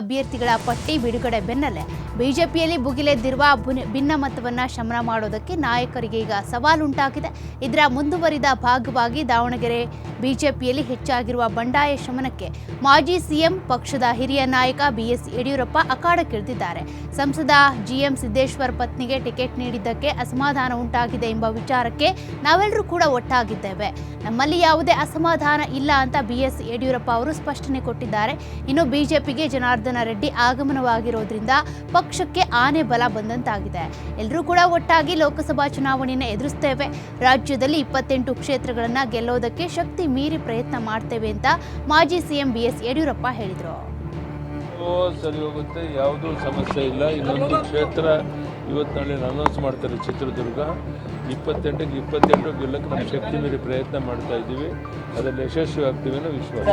ಅಭ್ಯರ್ಥಿಗಳ ಪಟ್ಟಿ ಬಿಡುಗಡೆ ಬೆನ್ನಲ್ಲೇ ಬಿಜೆಪಿಯಲ್ಲಿ ಭುಗಿಲೆದ್ದಿರುವ ಭಿನ್ನಮತವನ್ನ ಶಮನ ಮಾಡೋದಕ್ಕೆ ನಾಯಕರಿಗೆ ಈಗ ಸವಾಲುಂಟಾಗಿದೆ. ಇದರ ಮುಂದುವರಿದ ಭಾಗವಾಗಿ ದಾವಣಗೆರೆ ಬಿಜೆಪಿಯಲ್ಲಿ ಹೆಚ್ಚಾಗಿರುವ ಬಂಡಾಯ ಶಮನಕ್ಕೆ ಮಾಜಿ ಸಿಎಂ ಪಕ್ಷದ ಹಿರಿಯ ನಾಯಕ ಬಿಎಸ್ ಯಡಿಯೂರಪ್ಪ ಅಖಾಡಕ್ಕಿಳಿದಿದ್ದಾರೆ ಸಂಸದ ಜಿಎಂ ಸಿದ್ದೇಶ್ವರ್ ಪತ್ನಿಗೆ ಟಿಕೆಟ್ ನೀಡಿದ್ದಕ್ಕೆ ಅಸಮಾಧಾನ ಉಂಟಾಗಿದೆ ಎಂಬ ವಿಚಾರಕ್ಕೆ ನಾವೆಲ್ಲರೂ ಕೂಡ ಒಟ್ಟಾಗಿದ್ದೇವೆ. ನಮ್ಮಲ್ಲಿ ಯಾವುದೇ ಅಸಮಾಧಾನ ಇಲ್ಲ ಅಂತ ಬಿಎಸ್ ಯಡಿಯೂರಪ್ಪ ಅವರು ಸ್ಪಷ್ಟನೆ ಕೊಟ್ಟಿದ್ದಾರೆ. ಇನ್ನು ಬಿಜೆಪಿಗೆ ಜನಾರ್ದನ ರೆಡ್ಡಿ ಆಗಮನವಾಗಿರೋದ್ರಿಂದ ಪಕ್ಷಕ್ಕೆ ಆನೆ ಬಲ ಬಂದಂತಾಗಿದೆ. ಎಲ್ಲರೂ ಕೂಡ ಒಟ್ಟಾಗಿ ಲೋಕಸಭಾ ಚುನಾವಣೆಯನ್ನು ಎದುರಿಸ್ತೇವೆ. ರಾಜ್ಯದಲ್ಲಿ ಇಪ್ಪತ್ತೆಂಟು ಕ್ಷೇತ್ರಗಳನ್ನ ಗೆಲ್ಲೋದಕ್ಕೆ ಶಕ್ತಿ ಮೀರಿ ಪ್ರಯತ್ನ ಮಾಡ್ತೇವೆ ಅಂತ ಮಾಜಿ ಸಿಎಂ ಬಿಎಸ್ ಯಡಿಯೂರಪ್ಪ ಹೇಳಿದರು. ಓ, ಸರಿ ಹೋಗುತ್ತೆ ಯಾವುದೂ ಸಮಸ್ಯೆ ಇಲ್ಲ. ಇನ್ನೊಂದು ಕ್ಷೇತ್ರ ಇವತ್ತು ನಾಳೆ ಅನೌನ್ಸ್ ಮಾಡ್ತಾರೆ ಚಿತ್ರದುರ್ಗ. ಇಪ್ಪತ್ತೆಂಟಕ್ಕೆ ಇಪ್ಪತ್ತೆಂಟು ಗೆಲ್ಲಕ್ಕೆ ನಮ್ಮ ಶಕ್ತಿ ಮೀರಿ ಪ್ರಯತ್ನ ಮಾಡ್ತಾ ಇದ್ದೀವಿ. ಅದರಲ್ಲಿ ಯಶಸ್ವಿ ಆಗ್ತೀವಿ ಅನ್ನೋ ವಿಶ್ವಾಸ.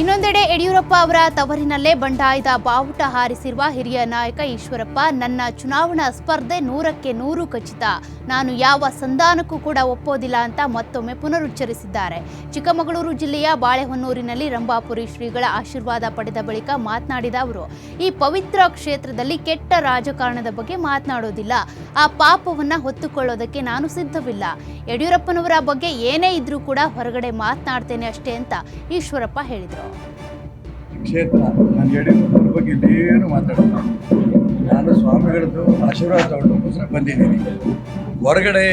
ಇನ್ನೊಂದೆಡೆ ಯಡಿಯೂರಪ್ಪ ಅವರ ತವರಿನಲ್ಲೇ ಬಂಡಾಯದ ಬಾವುಟ ಹಾರಿಸಿರುವ ಹಿರಿಯ ನಾಯಕ ಈಶ್ವರಪ್ಪ, ನನ್ನ ಚುನಾವಣಾ ಸ್ಪರ್ಧೆ ನೂರಕ್ಕೆ ನೂರು ಖಚಿತ. ನಾನು ಯಾವ ಸಂಧಾನಕ್ಕೂ ಕೂಡ ಒಪ್ಪೋದಿಲ್ಲ ಅಂತ ಮತ್ತೊಮ್ಮೆ ಪುನರುಚ್ಚರಿಸಿದ್ದಾರೆ. ಚಿಕ್ಕಮಗಳೂರು ಜಿಲ್ಲೆಯ ಬಾಳೆಹೊನ್ನೂರಿನಲ್ಲಿ ರಂಭಾಪುರಿ ಶ್ರೀಗಳ ಆಶೀರ್ವಾದ ಪಡೆದ ಬಳಿಕ ಮಾತನಾಡಿದ ಅವರು, ಈ ಪವಿತ್ರ ಕ್ಷೇತ್ರದಲ್ಲಿ ಕೆಟ್ಟ ರಾಜಕಾರಣದ ಬಗ್ಗೆ ಮಾತನಾಡೋದಿಲ್ಲ. ಆ ಪಾಪವನ್ನು ಹೊತ್ತುಕೊಳ್ಳೋದಕ್ಕೆ ನಾನು ಸಿದ್ಧವಿಲ್ಲ. ಯಡಿಯೂರಪ್ಪನವರ ಬಗ್ಗೆ ಏನೇ ಇದ್ರೂ ಕೂಡ ಹೊರಗಡೆ ಮಾತನಾಡ್ತೇನೆ ಅಷ್ಟೇ ಅಂತ ಈಶ್ವರಪ್ಪ ಹೇಳಿದರು. ಕ್ಷೇತ್ರ. ನಾನು ಯಡಿಯೂರಪ್ಪನ ಬಗ್ಗೆ ಇಲ್ಲೇನು ಮಾತಾಡೋದು ನಾನು ಸ್ವಾಮಿಗಳದ್ದು ಆಶೀರ್ವಾದ ತಗೊಂಡೋಸ್ಕರ ಬಂದಿದ್ದೀನಿ. ಹೊರಗಡೆ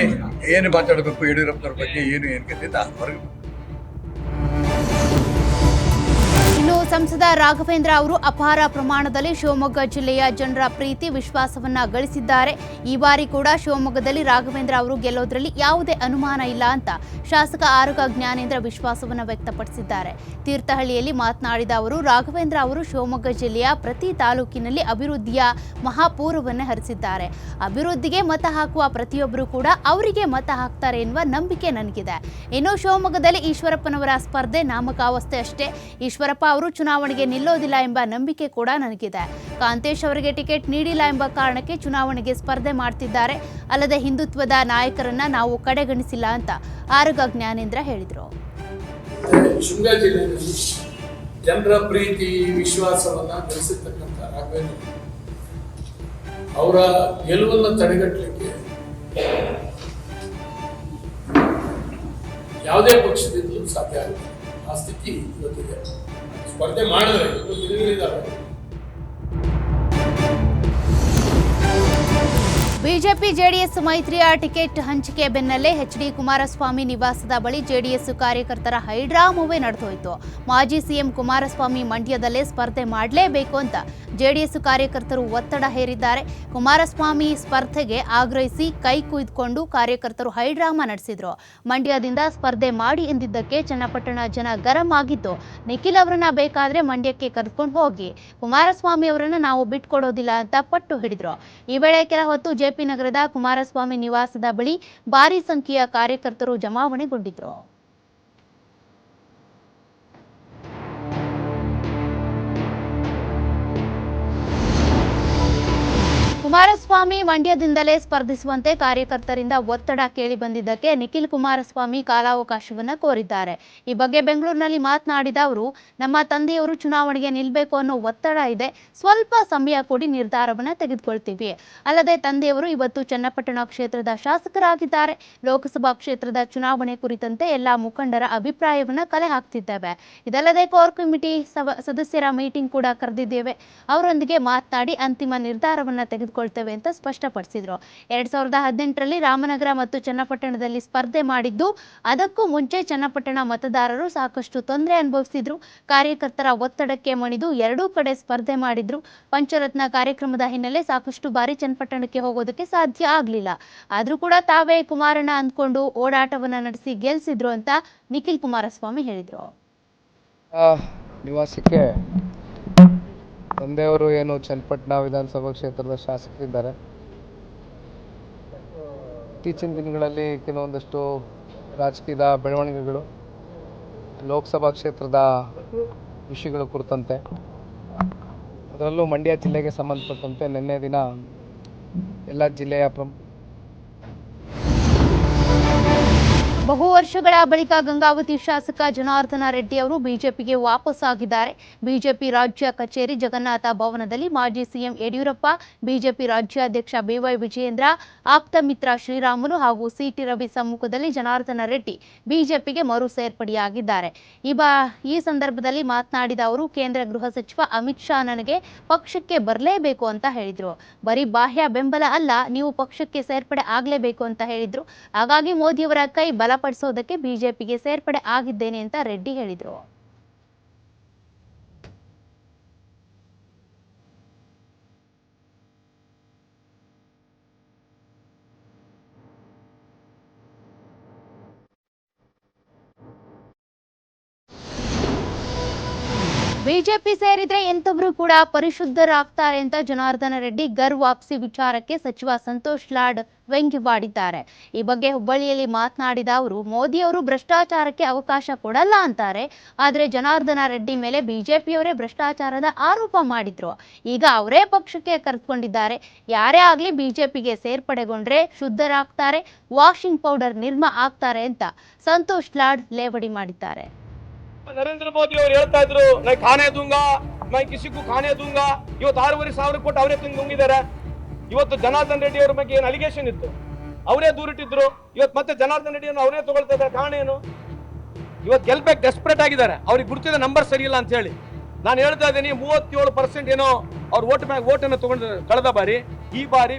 ಏನು ಮಾತಾಡಬೇಕು ಯಡಿಯೂರಪ್ಪನವ್ರ ಬಗ್ಗೆ ಏನು ಏನು ಗೊತ್ತಿಲ್ಲ. ಹೊರಗೆ ಇನ್ನು ಸಂಸದ ರಾಘವೇಂದ್ರ ಅವರು ಅಪಾರ ಪ್ರಮಾಣದಲ್ಲಿ ಶಿವಮೊಗ್ಗ ಜಿಲ್ಲೆಯ ಜನರ ಪ್ರೀತಿ, ವಿಶ್ವಾಸವನ್ನ ಗಳಿಸಿದ್ದಾರೆ. ಈ ಬಾರಿ ಕೂಡ ಶಿವಮೊಗ್ಗದಲ್ಲಿ ರಾಘವೇಂದ್ರ ಅವರು ಗೆಲ್ಲೋದ್ರಲ್ಲಿ ಯಾವುದೇ ಅನುಮಾನ ಇಲ್ಲ ಅಂತ ಶಾಸಕ ಆರುಗ ಜ್ಞಾನೇಂದ್ರ ವಿಶ್ವಾಸವನ್ನ ವ್ಯಕ್ತಪಡಿಸಿದ್ದಾರೆ. ತೀರ್ಥಹಳ್ಳಿಯಲ್ಲಿ ಮಾತನಾಡಿದ ಅವರು, ರಾಘವೇಂದ್ರ ಅವರು ಶಿವಮೊಗ್ಗ ಜಿಲ್ಲೆಯ ಪ್ರತಿ ತಾಲೂಕಿನಲ್ಲಿ ಅಭಿವೃದ್ಧಿಯ ಮಹಾಪೂರವನ್ನೇ ಹರಿಸಿದ್ದಾರೆ. ಅಭಿವೃದ್ಧಿಗೆ ಮತ ಹಾಕುವ ಪ್ರತಿಯೊಬ್ಬರು ಕೂಡ ಅವರಿಗೆ ಮತ ಹಾಕ್ತಾರೆ ಎನ್ನುವ ನಂಬಿಕೆ ನನಗಿದೆ. ಇನ್ನು ಶಿವಮೊಗ್ಗದಲ್ಲಿ ಈಶ್ವರಪ್ಪನವರ ಸ್ಪರ್ಧೆ ನಾಮಕಾವಸ್ಥೆ ಅಷ್ಟೇ. ಈಶ್ವರಪ್ಪ ಅವರು ಚುನಾವಣೆಗೆ ನಿಲ್ಲೋದಿಲ್ಲ ಎಂಬ ನಂಬಿಕೆ ಕೂಡ ನನಗಿದೆ. ಕಾಂತೇಶ್ ಅವರಿಗೆ ಟಿಕೆಟ್ ನೀಡಿಲ್ಲ ಎಂಬ ಕಾರಣಕ್ಕೆ ಚುನಾವಣೆಗೆ ಸ್ಪರ್ಧೆ ಮಾಡ್ತಿದ್ದಾರೆ. ಅಲ್ಲದೆ ಹಿಂದುತ್ವದ ನಾಯಕರನ್ನ ನಾವು ಕಡೆಗಣಿಸಿಲ್ಲ ಅಂತ ಆರುಗ ಜ್ಞಾನೇಂದ್ರ ಹೇಳಿದರು. ಜನರ ಪ್ರೀತಿ, ವಿಶ್ವಾಸವನ್ನ ಗಳಿಸಿರ್ತಕ್ಕಂಥ ರಾಘವೇಂದ್ರ ಅವರ ಗೆಲುವನ್ನು ತಡೆಗಟ್ಟಲಿಕ್ಕೆ ಯಾವುದೇ ಪಕ್ಷದಿಂದಲೂ ಸಾಧ್ಯ ಆಗುತ್ತೆ ಆ ಸ್ಥಿತಿ ಇವತ್ತಿದೆ. ಸ್ಪರ್ಧೆ ಮಾಡಿದ್ರೆ ಇವರು ದಿನಗಳಿದ್ದಾವೆ ಬಿಜೆಪಿ ಜೆಡಿಎಸ್ ಮೈತ್ರಿಯ ಟಿಕೆಟ್ ಹಂಚಿಕೆ ಬೆನ್ನಲ್ಲೇ ಎಚ್ ಡಿ ಕುಮಾರಸ್ವಾಮಿ ನಿವಾಸದ ಬಳಿ ಜೆಡಿಎಸ್ ಕಾರ್ಯಕರ್ತರ ಹೈಡ್ರಾಮವೇ ನಡೆದೋಯಿತು. ಮಾಜಿ ಸಿಎಂ ಕುಮಾರಸ್ವಾಮಿ ಮಂಡ್ಯದಲ್ಲೇ ಸ್ಪರ್ಧೆ ಮಾಡಲೇಬೇಕು ಅಂತ ಜೆಡಿಎಸ್ ಕಾರ್ಯಕರ್ತರು ಒತ್ತಡ ಹೇರಿದ್ದಾರೆ. ಕುಮಾರಸ್ವಾಮಿ ಸ್ಪರ್ಧೆಗೆ ಆಗ್ರಹಿಸಿ ಕೈ ಕುಯ್ದುಕೊಂಡು ಕಾರ್ಯಕರ್ತರು ಹೈಡ್ರಾಮ ನಡೆಸಿದ್ರು. ಮಂಡ್ಯದಿಂದ ಸ್ಪರ್ಧೆ ಮಾಡಿ ಎಂದಿದ್ದಕ್ಕೆ ಚನ್ನಪಟ್ಟಣ ಜನ ಗರಂ ಆಗಿದ್ದು, ನಿಖಿಲ್ ಅವರನ್ನ ಬೇಕಾದ್ರೆ ಮಂಡ್ಯಕ್ಕೆ ಕರ್ಕೊಂಡು ಹೋಗಿ. ಕುಮಾರಸ್ವಾಮಿ ಅವರನ್ನ ನಾವು ಬಿಟ್ಕೊಡೋದಿಲ್ಲ ಅಂತ ಪಟ್ಟು ಹಿಡಿದ್ರು. ಈ ವೇಳೆ ಕೆಲ ಹೊತ್ತು ಜೆಪಿ ನಗರದ ಕುಮಾರಸ್ವಾಮಿ ನಿವಾಸದ ಬಳಿ ಭಾರಿ ಸಂಖ್ಯೆಯ ಕಾರ್ಯಕರ್ತರು ಜಮಾವಣೆಗೊಂಡಿದ್ರು. ಕುಮಾರಸ್ವಾಮಿ ಮಂಡ್ಯದಿಂದಲೇ ಸ್ಪರ್ಧಿಸುವಂತೆ ಕಾರ್ಯಕರ್ತರಿಂದ ಒತ್ತಡ ಕೇಳಿ ಬಂದಿದ್ದಕ್ಕೆ ನಿಖಿಲ್ ಕುಮಾರಸ್ವಾಮಿ ಕಾಲಾವಕಾಶವನ್ನು ಕೋರಿದ್ದಾರೆ. ಈ ಬಗ್ಗೆ ಬೆಂಗಳೂರಿನಲ್ಲಿ ಮಾತನಾಡಿದ ಅವರು, ನಮ್ಮ ತಂದೆಯವರು ಚುನಾವಣೆಗೆ ನಿಲ್ಲಬೇಕು ಅನ್ನೋ ಒತ್ತಡ ಇದೆ. ಸ್ವಲ್ಪ ಸಮಯ ಕೊಡಿ, ನಿರ್ಧಾರವನ್ನು ತೆಗೆದುಕೊಳ್ತೀವಿ. ಅಲ್ಲದೆ ತಂದೆಯವರು ಇವತ್ತು ಚನ್ನಪಟ್ಟಣ ಕ್ಷೇತ್ರದ ಶಾಸಕರಾಗಿದ್ದಾರೆ. ಲೋಕಸಭಾ ಕ್ಷೇತ್ರದ ಚುನಾವಣೆ ಕುರಿತಂತೆ ಎಲ್ಲ ಮುಖಂಡರ ಅಭಿಪ್ರಾಯವನ್ನು ಕಲೆ ಹಾಕ್ತಿದ್ದೇವೆ. ಇದಲ್ಲದೆ ಕೋರ್ ಕಮಿಟಿ ಸದಸ್ಯರ ಮೀಟಿಂಗ್ ಕೂಡ ಕರೆದಿದ್ದೇವೆ. ಅವರೊಂದಿಗೆ ಮಾತನಾಡಿ ಅಂತಿಮ ನಿರ್ಧಾರವನ್ನು ನಿರ್ಧಾರವನ್ನ ತೆಗೆದುಕೊಳ್ತೇವೆ ಅಂತ ಸ್ಪಷ್ಟಪಡಿಸಿದ್ರು. ಎರಡ್ ಸಾವಿರದ ಹದಿನೆಂಟರಲ್ಲಿ ರಾಮನಗರ ಮತ್ತು ಚನ್ನಪಟ್ಟಣದಲ್ಲಿ ಸ್ಪರ್ಧೆ ಮಾಡಿದ್ದು, ಅದಕ್ಕೂ ಮುಂಚೆ ಚನ್ನಪಟ್ಟಣ ಮತದಾರರು ಸಾಕಷ್ಟು ತೊಂದರೆ ಅನುಭವಿಸಿದ್ರು. ಕಾರ್ಯಕರ್ತರ ಒತ್ತಡಕ್ಕೆ ಮಣಿದು ಎರಡೂ ಕಡೆ ಸ್ಪರ್ಧೆ ಮಾಡಿದ್ರು. ಪಂಚರತ್ನ ಕಾರ್ಯಕ್ರಮದ ಹಿನ್ನೆಲೆ ಸಾಕಷ್ಟು ಬಾರಿ ಚನ್ನಪಟ್ಟಣಕ್ಕೆ ಹೋಗೋದಕ್ಕೆ ಸಾಧ್ಯ ಆಗ್ಲಿಲ್ಲ. ಆದ್ರೂ ಕೂಡ ತಾವೇ ಕುಮಾರಣ್ಣ ಅಂದ್ಕೊಂಡು ಓಡಾಟವನ್ನ ನಡೆಸಿ ಗೆಲ್ಸಿದ್ರು ಅಂತ ನಿಖಿಲ್ ಕುಮಾರಸ್ವಾಮಿ ಹೇಳಿದ್ರು. ನಿವಾಸಕ್ಕೆ ತಂದೆಯವರು ಏನು ಚನ್ನಪಟ್ಟಣ ವಿಧಾನಸಭಾ ಕ್ಷೇತ್ರದ ಶಾಸಕರಿದ್ದಾರೆ. ಇತ್ತೀಚಿನ ದಿನಗಳಲ್ಲಿ ಕೆಲವೊಂದಷ್ಟು ರಾಜಕೀಯದ ಬೆಳವಣಿಗೆಗಳು, ಲೋಕಸಭಾ ಕ್ಷೇತ್ರದ ವಿಷಯಗಳ ಕುರಿತಂತೆ, ಅದರಲ್ಲೂ ಮಂಡ್ಯ ಜಿಲ್ಲೆಗೆ ಸಂಬಂಧಪಟ್ಟಂತೆ ನಿನ್ನೆ ದಿನ ಎಲ್ಲ ಜಿಲ್ಲೆಯ ಪ್ರಮುಖ ಬಹು ವರ್ಷಗಳ ಬಳಿಕ ಗಂಗಾವತಿ ಶಾಸಕ ಜನಾರ್ದನ ರೆಡ್ಡಿ ಅವರು ಬಿಜೆಪಿಗೆ ವಾಪಸ್ ಆಗಿದ್ದಾರೆ ಬಿಜೆಪಿ ರಾಜ್ಯ ಕಚೇರಿ ಜಗನ್ನಾಥ ಭವನದಲ್ಲಿ ಮಾಜಿ ಸಿಎಂ ಯಡಿಯೂರಪ್ಪ, ಬಿಜೆಪಿ ರಾಜ್ಯಾಧ್ಯಕ್ಷ ಬಿವೈ ವಿಜಯೇಂದ್ರ, ಆಪ್ತ ಮಿತ್ರ ಶ್ರೀರಾಮುಲು ಹಾಗೂ ಸಿಟಿ ರವಿ ಸಮ್ಮುಖದಲ್ಲಿ ಜನಾರ್ದನ ರೆಡ್ಡಿ ಬಿಜೆಪಿಗೆ ಮರು ಸೇರ್ಪಡೆಯಾಗಿದ್ದಾರೆ. ಈ ಈ ಸಂದರ್ಭದಲ್ಲಿ ಮಾತನಾಡಿದ ಅವರು, ಕೇಂದ್ರ ಗೃಹ ಸಚಿವ ಅಮಿತ್ ಶಾ ನನಗೆ ಪಕ್ಷಕ್ಕೆ ಬರಲೇಬೇಕು ಅಂತ ಹೇಳಿದ್ರು. ಬರೀ ಬಾಹ್ಯ ಬೆಂಬಲ ಅಲ್ಲ, ನೀವು ಪಕ್ಷಕ್ಕೆ ಸೇರ್ಪಡೆ ಆಗಲೇಬೇಕು ಅಂತ ಹೇಳಿದ್ರು. ಹಾಗಾಗಿ ಮೋದಿಯವರ ಕೈ ಬಲಪಡಿಸೋದಕ್ಕೆ ಬಿಜೆಪಿಗೆ ಸೇರ್ಪಡೆ ಆಗಿದ್ದೇನೆ ಅಂತ ರೆಡ್ಡಿ ಹೇಳಿದರು. ಬಿಜೆಪಿ ಸೇರಿದ್ರೆ ಎಂತೊಬ್ರು ಕೂಡ ಪರಿಶುದ್ಧರಾಗ್ತಾರೆ ಅಂತ ಜನಾರ್ದನ ರೆಡ್ಡಿ ಗರ್ ವಾಪಸಿ ವಿಚಾರಕ್ಕೆ ಸಚಿವ ಸಂತೋಷ್ ಲಾಡ್ ವ್ಯಂಗ್ಯವಾಡಿದ್ದಾರೆ ಈ ಬಗ್ಗೆ ಹುಬ್ಬಳ್ಳಿಯಲ್ಲಿ ಮಾತನಾಡಿದ ಅವರು, ಮೋದಿ ಅವರು ಭ್ರಷ್ಟಾಚಾರಕ್ಕೆ ಅವಕಾಶ ಕೊಡಲ್ಲ ಅಂತಾರೆ, ಆದರೆ ಜನಾರ್ದನ ರೆಡ್ಡಿ ಮೇಲೆ ಬಿಜೆಪಿಯವರೇ ಭ್ರಷ್ಟಾಚಾರದ ಆರೋಪ ಮಾಡಿದ್ರು. ಈಗ ಅವರೇ ಪಕ್ಷಕ್ಕೆ ಕರೆದುಕೊಂಡಿದ್ದಾರೆ. ಯಾರೇ ಆಗಲಿ ಬಿಜೆಪಿಗೆ ಸೇರ್ಪಡೆಗೊಂಡ್ರೆ ಶುದ್ಧರಾಗ್ತಾರೆ, ವಾಷಿಂಗ್ ಪೌಡರ್ ನಿರ್ಮ ಆಗ್ತಾರೆ ಅಂತ ಸಂತೋಷ್ ಲಾಡ್ ಲೇವಡಿ ಮಾಡಿದ್ದಾರೆ. ನರೇಂದ್ರ ಮೋದಿ ಅವರು ಹೇಳ್ತಾ ಇದ್ರು ನಾ ಖಾನೆ ದುಂಗಾ ನಾ ಕಿಸಿಗೂ ಖಾನೆ ದುಂಗ. ಇವತ್ತು ಆರೂವರೆ ಸಾವಿರ ಕೊಟ್ಟು ಅವರೇ ತಿಂದು ಇವತ್ತು ಜನಾರ್ದನ್ ರೆಡ್ಡಿ ಅವ್ರ ಬಗ್ಗೆ ಏನು ಅಲಿಗೇಷನ್ ಇತ್ತು? ಅವರೇ ದೂರಿಟ್ಟಿದ್ರು. ಇವತ್ತು ಮತ್ತೆ ಜನಾರ್ದನ್ ರೆಡ್ಡಿಯನ್ನು ಅವರೇ ತಗೊಳ್ತಾ ಇದ್ದಾರೆ. ಕಾರಣ ಏನು? ಇವತ್ತು ಗೆಲ್ಬೇಕು ಡೆಸ್ಪರೇಟ್ ಆಗಿದ್ದಾರೆ. ಅವ್ರಿಗೆ ಗುರುತಿದ ನಂಬರ್ ಸರಿ ಇಲ್ಲ ಅಂತ ಹೇಳಿ. ನಾನು ಹೇಳ್ತಾ ಇದ್ದೀನಿ, ಮೂವತ್ತೇಳು ಪರ್ಸೆಂಟ್ ಏನೋ ಅವ್ರ ಓಟ್ ಬ್ಯಾಂಕ್ ಓಟನ್ನು ತಗೊಂಡಿದ್ದಾರೆ ಕಳೆದ ಬಾರಿ, ಈ ಬಾರಿ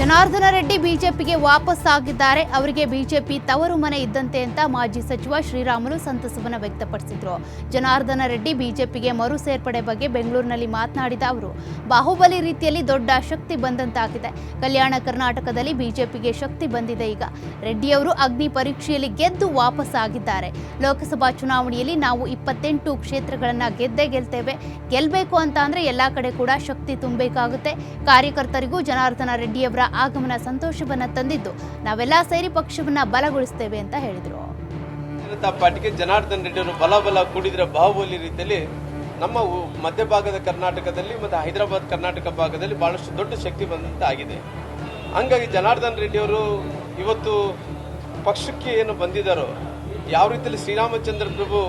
ಜನಾರ್ದನ ರೆಡ್ಡಿ ಬಿಜೆಪಿಗೆ ವಾಪಸ್ ಆಗಿದ್ದಾರೆ. ಅವರಿಗೆ ಬಿಜೆಪಿ ತವರು ಮನೆ ಇದ್ದಂತೆ ಅಂತ ಮಾಜಿ ಸಚಿವ ಶ್ರೀರಾಮುಲು ಸಂತಸವನ್ನು ವ್ಯಕ್ತಪಡಿಸಿದ್ರು. ಜನಾರ್ದನ ರೆಡ್ಡಿ ಬಿಜೆಪಿಗೆ ಮರು ಸೇರ್ಪಡೆ ಬಗ್ಗೆ ಬೆಂಗಳೂರಿನಲ್ಲಿ ಮಾತನಾಡಿದ ಅವರು, ಬಾಹುಬಲಿ ರೀತಿಯಲ್ಲಿ ದೊಡ್ಡ ಶಕ್ತಿ ಬಂದಂತಾಗಿದೆ. ಕಲ್ಯಾಣ ಕರ್ನಾಟಕದಲ್ಲಿ ಬಿಜೆಪಿಗೆ ಶಕ್ತಿ ಬಂದಿದೆ ಈಗ. ರೆಡ್ಡಿಯವರು ಅಗ್ನಿ ಪರೀಕ್ಷೆಯಲ್ಲಿ ಗೆದ್ದು ವಾಪಸ್ ಆಗಿದ್ದಾರೆ. ಲೋಕಸಭಾ ಚುನಾವಣೆಯಲ್ಲಿ ನಾವು ಇಪ್ಪತ್ತೆಂಟು ಕ್ಷೇತ್ರಗಳನ್ನು ಗೆದ್ದೇ ಗೆಲ್ತೇವೆ. ಗೆಲ್ಲಬೇಕು ಅಂತ ಅಂದರೆ ಎಲ್ಲ ಕಡೆ ಕೂಡ ಶಕ್ತಿ ತುಂಬಬೇಕಾಗುತ್ತೆ. ಕಾರ್ಯಕರ್ತರಿಗೂ ಜನಾರ್ದನ ರೆಡ್ಡಿಯವರ ಆಗಮನ ಸಂತೋಷವನ್ನ ತಂದಿದ್ದು. ನಾವೆಲ್ಲ ಸೇರಿ ಪಕ್ಷವನ್ನ ಬಲಗೊಳಿಸ್ತೇವೆ ಅಂತ ಹೇಳಿದರು. ಜನತಾ ಪಾರ್ಟಿಗೆ ಜನಾರ್ದನ್ ರೆಡ್ಡಿ ಅವರು ಬಲ ಬಲ ಕೂಡಿದ್ರೆ ಬಾಹುಬಲಿ ರೀತಿಯಲ್ಲಿ ನಮ್ಮ ಮಧ್ಯಭಾಗದ ಕರ್ನಾಟಕದಲ್ಲಿ ಮತ್ತು ಹೈದರಾಬಾದ್ ಕರ್ನಾಟಕ ಭಾಗದಲ್ಲಿ ಬಹಳಷ್ಟು ದೊಡ್ಡ ಶಕ್ತಿ ಬಂದಂತ ಆಗಿದೆ. ಹಂಗಾಗಿ ಜನಾರ್ದನ್ ರೆಡ್ಡಿ ಅವರು ಇವತ್ತು ಪಕ್ಷಕ್ಕೆ ಏನು ಬಂದಿದ್ದಾರೋ, ಯಾವ ರೀತಿಯಲ್ಲಿ ಶ್ರೀರಾಮಚಂದ್ರ ಪ್ರಭು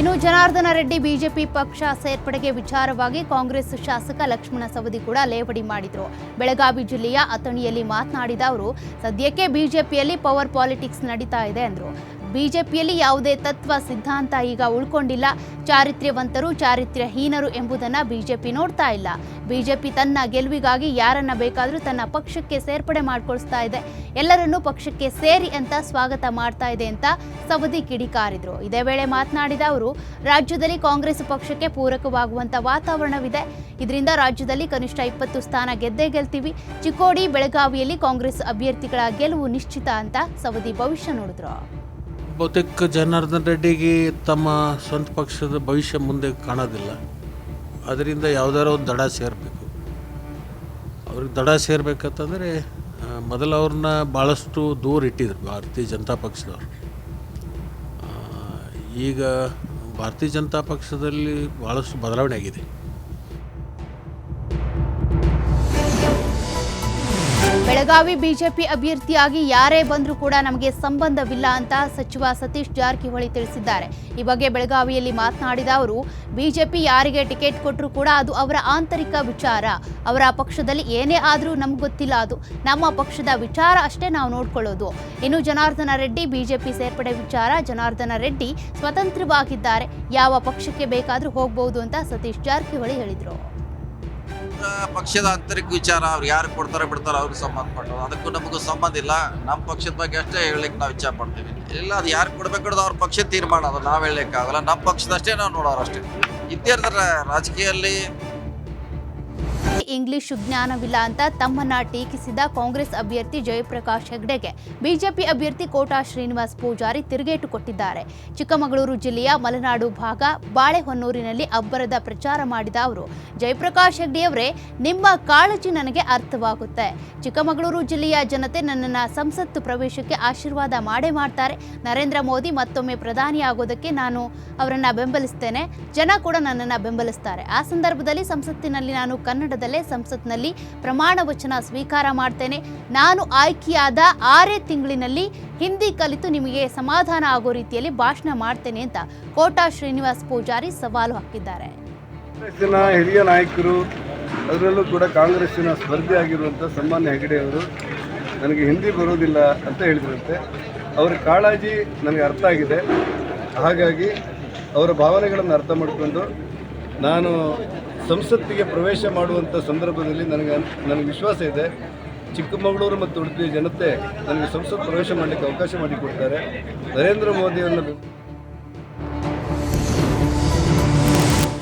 ಇನ್ನು ಜನಾರ್ದನ ರೆಡ್ಡಿ ಬಿಜೆಪಿ ಪಕ್ಷ ಸೇರ್ಪಡೆಗೆ ವಿಚಾರವಾಗಿ ಕಾಂಗ್ರೆಸ್ ಶಾಸಕ ಲಕ್ಷ್ಮಣ ಸವದಿ ಕೂಡ ಲೇವಡಿ ಮಾಡಿದರು. ಬೆಳಗಾವಿ ಜಿಲ್ಲೆಯ ಅಥಣಿಯಲ್ಲಿ ಮಾತನಾಡಿದ ಅವರು, ಸದ್ಯಕ್ಕೆ ಬಿಜೆಪಿಯಲ್ಲಿ ಪವರ್ ಪಾಲಿಟಿಕ್ಸ್ ನಡೀತಾ ಇದೆ ಅಂದ್ರು. ಬಿಜೆಪಿಯಲ್ಲಿ ಯಾವುದೇ ತತ್ವ ಸಿದ್ಧಾಂತ ಈಗ ಉಳ್ಕೊಂಡಿಲ್ಲ. ಚಾರಿತ್ರ್ಯವಂತರು, ಚಾರಿತ್ರ್ಯಹೀನರು ಎಂಬುದನ್ನ ಬಿಜೆಪಿ ನೋಡ್ತಾ ಇಲ್ಲ. ಬಿಜೆಪಿ ತನ್ನ ಗೆಲುವಿಗಾಗಿ ಯಾರನ್ನ ಬೇಕಾದರೂ ತನ್ನ ಪಕ್ಷಕ್ಕೆ ಸೇರ್ಪಡೆ ಮಾಡ್ಕೊಳಿಸ್ತಾ ಇದೆ. ಎಲ್ಲರನ್ನೂ ಪಕ್ಷಕ್ಕೆ ಸೇರಿ ಅಂತ ಸ್ವಾಗತ ಮಾಡ್ತಾ ಇದೆ ಅಂತ ಸವದಿ ಕಿಡಿಕಾರಿದ್ರು ಇದೇ ವೇಳೆ ಮಾತನಾಡಿದ ಅವರು, ರಾಜ್ಯದಲ್ಲಿ ಕಾಂಗ್ರೆಸ್ ಪಕ್ಷಕ್ಕೆ ಪೂರಕವಾಗುವಂತ ವಾತಾವರಣವಿದೆ. ಇದರಿಂದ ರಾಜ್ಯದಲ್ಲಿ ಕನಿಷ್ಠ ಇಪ್ಪತ್ತು ಸ್ಥಾನ ಗೆದ್ದೇ ಗೆಲ್ತೀವಿ. ಚಿಕ್ಕೋಡಿ, ಬೆಳಗಾವಿಯಲ್ಲಿ ಕಾಂಗ್ರೆಸ್ ಅಭ್ಯರ್ಥಿಗಳ ಗೆಲುವು ನಿಶ್ಚಿತ ಅಂತ ಸವದಿ ಭವಿಷ್ಯ ನುಡಿದ್ರು. ಬಹುತೇಕ ಜನಾರ್ದನ್ ರೆಡ್ಡಿಗೆ ತಮ್ಮ ಸ್ವಂತ ಪಕ್ಷದ ಭವಿಷ್ಯ ಮುಂದೆ ಕಾಣೋದಿಲ್ಲ. ಅದರಿಂದ ಯಾವುದಾರ ಒಂದು ದಡ ಸೇರಬೇಕು. ಅವ್ರಿಗೆ ದಡ ಸೇರಬೇಕಂತಂದರೆ ಮೊದಲು ಅವ್ರನ್ನ ಭಾಳಷ್ಟು ದೂರ ಇಟ್ಟಿದ್ರು ಭಾರತೀಯ ಜನತಾ ಪಕ್ಷದವ್ರು. ಈಗ ಭಾರತೀಯ ಜನತಾ ಪಕ್ಷದಲ್ಲಿ ಭಾಳಷ್ಟು ಬದಲಾವಣೆ ಆಗಿದೆ. ಬೆಳಗಾವಿ ಬಿಜೆಪಿ ಅಭ್ಯರ್ಥಿಯಾಗಿ ಯಾರೇ ಬಂದರೂ ಕೂಡ ನಮಗೆ ಸಂಬಂಧವಿಲ್ಲ ಅಂತ ಸಚಿವ ಸತೀಶ್ ಜಾರಕಿಹೊಳಿ ತಿಳಿಸಿದ್ದಾರೆ. ಈ ಬಗ್ಗೆ ಬೆಳಗಾವಿಯಲ್ಲಿ ಮಾತನಾಡಿದ ಅವರು, ಬಿಜೆಪಿ ಯಾರಿಗೆ ಟಿಕೆಟ್ ಕೊಟ್ಟರೂ ಕೂಡ ಅದು ಅವರ ಆಂತರಿಕ ವಿಚಾರ. ಅವರ ಪಕ್ಷದಲ್ಲಿ ಏನೇ ಆದರೂ ನಮ್ಗೆ ಗೊತ್ತಿಲ್ಲ ಅದು. ನಮ್ಮ ಪಕ್ಷದ ವಿಚಾರ ಅಷ್ಟೇ ನಾವು ನೋಡ್ಕೊಳ್ಳೋದು. ಇನ್ನು ಜನಾರ್ದನ ರೆಡ್ಡಿ, ಬಿಜೆಪಿ ಸೇರ್ಪಡೆ ವಿಚಾರ. ಜನಾರ್ದನ ರೆಡ್ಡಿ ಸ್ವತಂತ್ರವಾಗಿದ್ದಾರೆ. ಯಾವ ಪಕ್ಷಕ್ಕೆ ಬೇಕಾದರೂ ಹೋಗಬಹುದು ಅಂತ ಸತೀಶ್ ಜಾರಕಿಹೊಳಿ ಹೇಳಿದರು. ಪಕ್ಷದ ಆಂತರಿಕ ವಿಚಾರ ಅವ್ರು ಯಾರು ಕೊಡ್ತಾರೆ ಬಿಡ್ತಾರೆ ಅವ್ರಿಗೆ ಸಂಬಂಧಪಟ್ಟು ಅದಕ್ಕೂ ನಮಗೂ ಸಂಬಂಧ ಇಲ್ಲ. ನಮ್ಮ ಪಕ್ಷದ ಬಗ್ಗೆ ಅಷ್ಟೇ ಹೇಳಲಿಕ್ಕೆ ನಾವು ಇಚ್ಛೆ ಪಡ್ತೀವಿ ಇಲ್ಲ, ಅದು ಯಾರು ಕೊಡ್ಬೇಕು ಅವ್ರ ಪಕ್ಷದ ತೀರ್ಮಾನ ಅದು. ನಾವು ಹೇಳಲಿಕ್ಕಾಗಲ್ಲ. ನಮ್ಮ ಪಕ್ಷದಷ್ಟೇ ನಾವು ನೋಡೋರು ಅಷ್ಟೇ. ಇದ್ದೇ ರಾಜಕೀಯದಲ್ಲಿ ಇಂಗ್ಲಿಷ್ ಜ್ಞಾನವಿಲ್ಲ ಅಂತ ತಮ್ಮನ್ನ ಟೀಕಿಸಿದ ಕಾಂಗ್ರೆಸ್ ಅಭ್ಯರ್ಥಿ ಜಯಪ್ರಕಾಶ್ ಹೆಗ್ಡೆಗೆ ಬಿಜೆಪಿ ಅಭ್ಯರ್ಥಿ ಕೋಟಾ ಶ್ರೀನಿವಾಸ್ ಪೂಜಾರಿ ತಿರುಗೇಟು ಕೊಟ್ಟಿದ್ದಾರೆ. ಚಿಕ್ಕಮಗಳೂರು ಜಿಲ್ಲೆಯ ಮಲೆನಾಡು ಭಾಗ ಬಾಳೆಹೊನ್ನೂರಿನಲ್ಲಿ ಅಬ್ಬರದ ಪ್ರಚಾರ ಮಾಡಿದ ಅವರು, ಜಯಪ್ರಕಾಶ್ ಹೆಗ್ಡೆಯವರೇ, ನಿಮ್ಮ ಕಾಳಜಿ ನನಗೆ ಅರ್ಥವಾಗುತ್ತೆ. ಚಿಕ್ಕಮಗಳೂರು ಜಿಲ್ಲೆಯ ಜನತೆ ನನ್ನನ್ನು ಸಂಸತ್ತು ಪ್ರವೇಶಕ್ಕೆ ಆಶೀರ್ವಾದ ಮಾಡೇ ಮಾಡ್ತಾರೆ. ನರೇಂದ್ರ ಮೋದಿ ಮತ್ತೊಮ್ಮೆ ಪ್ರಧಾನಿ ಆಗೋದಕ್ಕೆ ನಾನು ಅವರನ್ನ ಬೆಂಬಲಿಸ್ತೇನೆ. ಜನ ಕೂಡ ನನ್ನನ್ನು ಬೆಂಬಲಿಸ್ತಾರೆ. ಆ ಸಂದರ್ಭದಲ್ಲಿ ಸಂಸತ್ತಿನಲ್ಲಿ ನಾನು ಕನ್ನಡದಲ್ಲೇ ಸಂಸತ್ನಲ್ಲಿ ಪ್ರಮಾಣ ವಚನ ಸ್ವೀಕಾರ ಮಾಡ್ತೇನೆ. ನಾನು ಆಯ್ಕೆಯಾದ ಆರೇ ತಿಂಗಳಿನಲ್ಲಿ ಹಿಂದಿ ಕಲಿತು ನಿಮಗೆ ಸಮಾಧಾನ ಆಗೋ ರೀತಿಯಲ್ಲಿ ಭಾಷಣ ಮಾಡ್ತೇನೆ ಅಂತ ಕೋಟಾ ಶ್ರೀನಿವಾಸ್ ಪೂಜಾರಿ ಸವಾಲು ಹಾಕಿದ್ದಾರೆ. ಕಾಂಗ್ರೆಸ್ಸಿನ ಹಿರಿಯ ನಾಯಕರು, ಅದರಲ್ಲೂ ಕೂಡ ಕಾಂಗ್ರೆಸ್ಸಿನ ಸ್ಪರ್ಧೆ ಆಗಿರುವಂಥ ಹೆಗಡೆ ಅವರು ನನಗೆ ಹಿಂದಿ ಬರೋದಿಲ್ಲ ಅಂತ ಹೇಳಿದ್ರಂತೆ. ಅವರ ಕಾಳಜಿ ನನಗೆ ಅರ್ಥ ಆಗಿದೆ. ಹಾಗಾಗಿ ಅವರ ಭಾವನೆಗಳನ್ನು ಅರ್ಥ ಮಾಡಿಕೊಂಡು ನಾನು ಸಂಸತ್ತಿಗೆ ಪ್ರವೇಶ ಮಾಡುವಂಥ ಸಂದರ್ಭದಲ್ಲಿ ನನಗೆ ನನಗೆ ವಿಶ್ವಾಸ ಇದೆ. ಚಿಕ್ಕಮಗಳೂರು ಮತ್ತು ಉಡುಪಿಯ ಜನತೆ ನನಗೆ ಸಂಸತ್ ಪ್ರವೇಶ ಮಾಡಲಿಕ್ಕೆ ಅವಕಾಶ ಮಾಡಿಕೊಡ್ತಾರೆ. ನರೇಂದ್ರ ಮೋದಿಯನ್ನು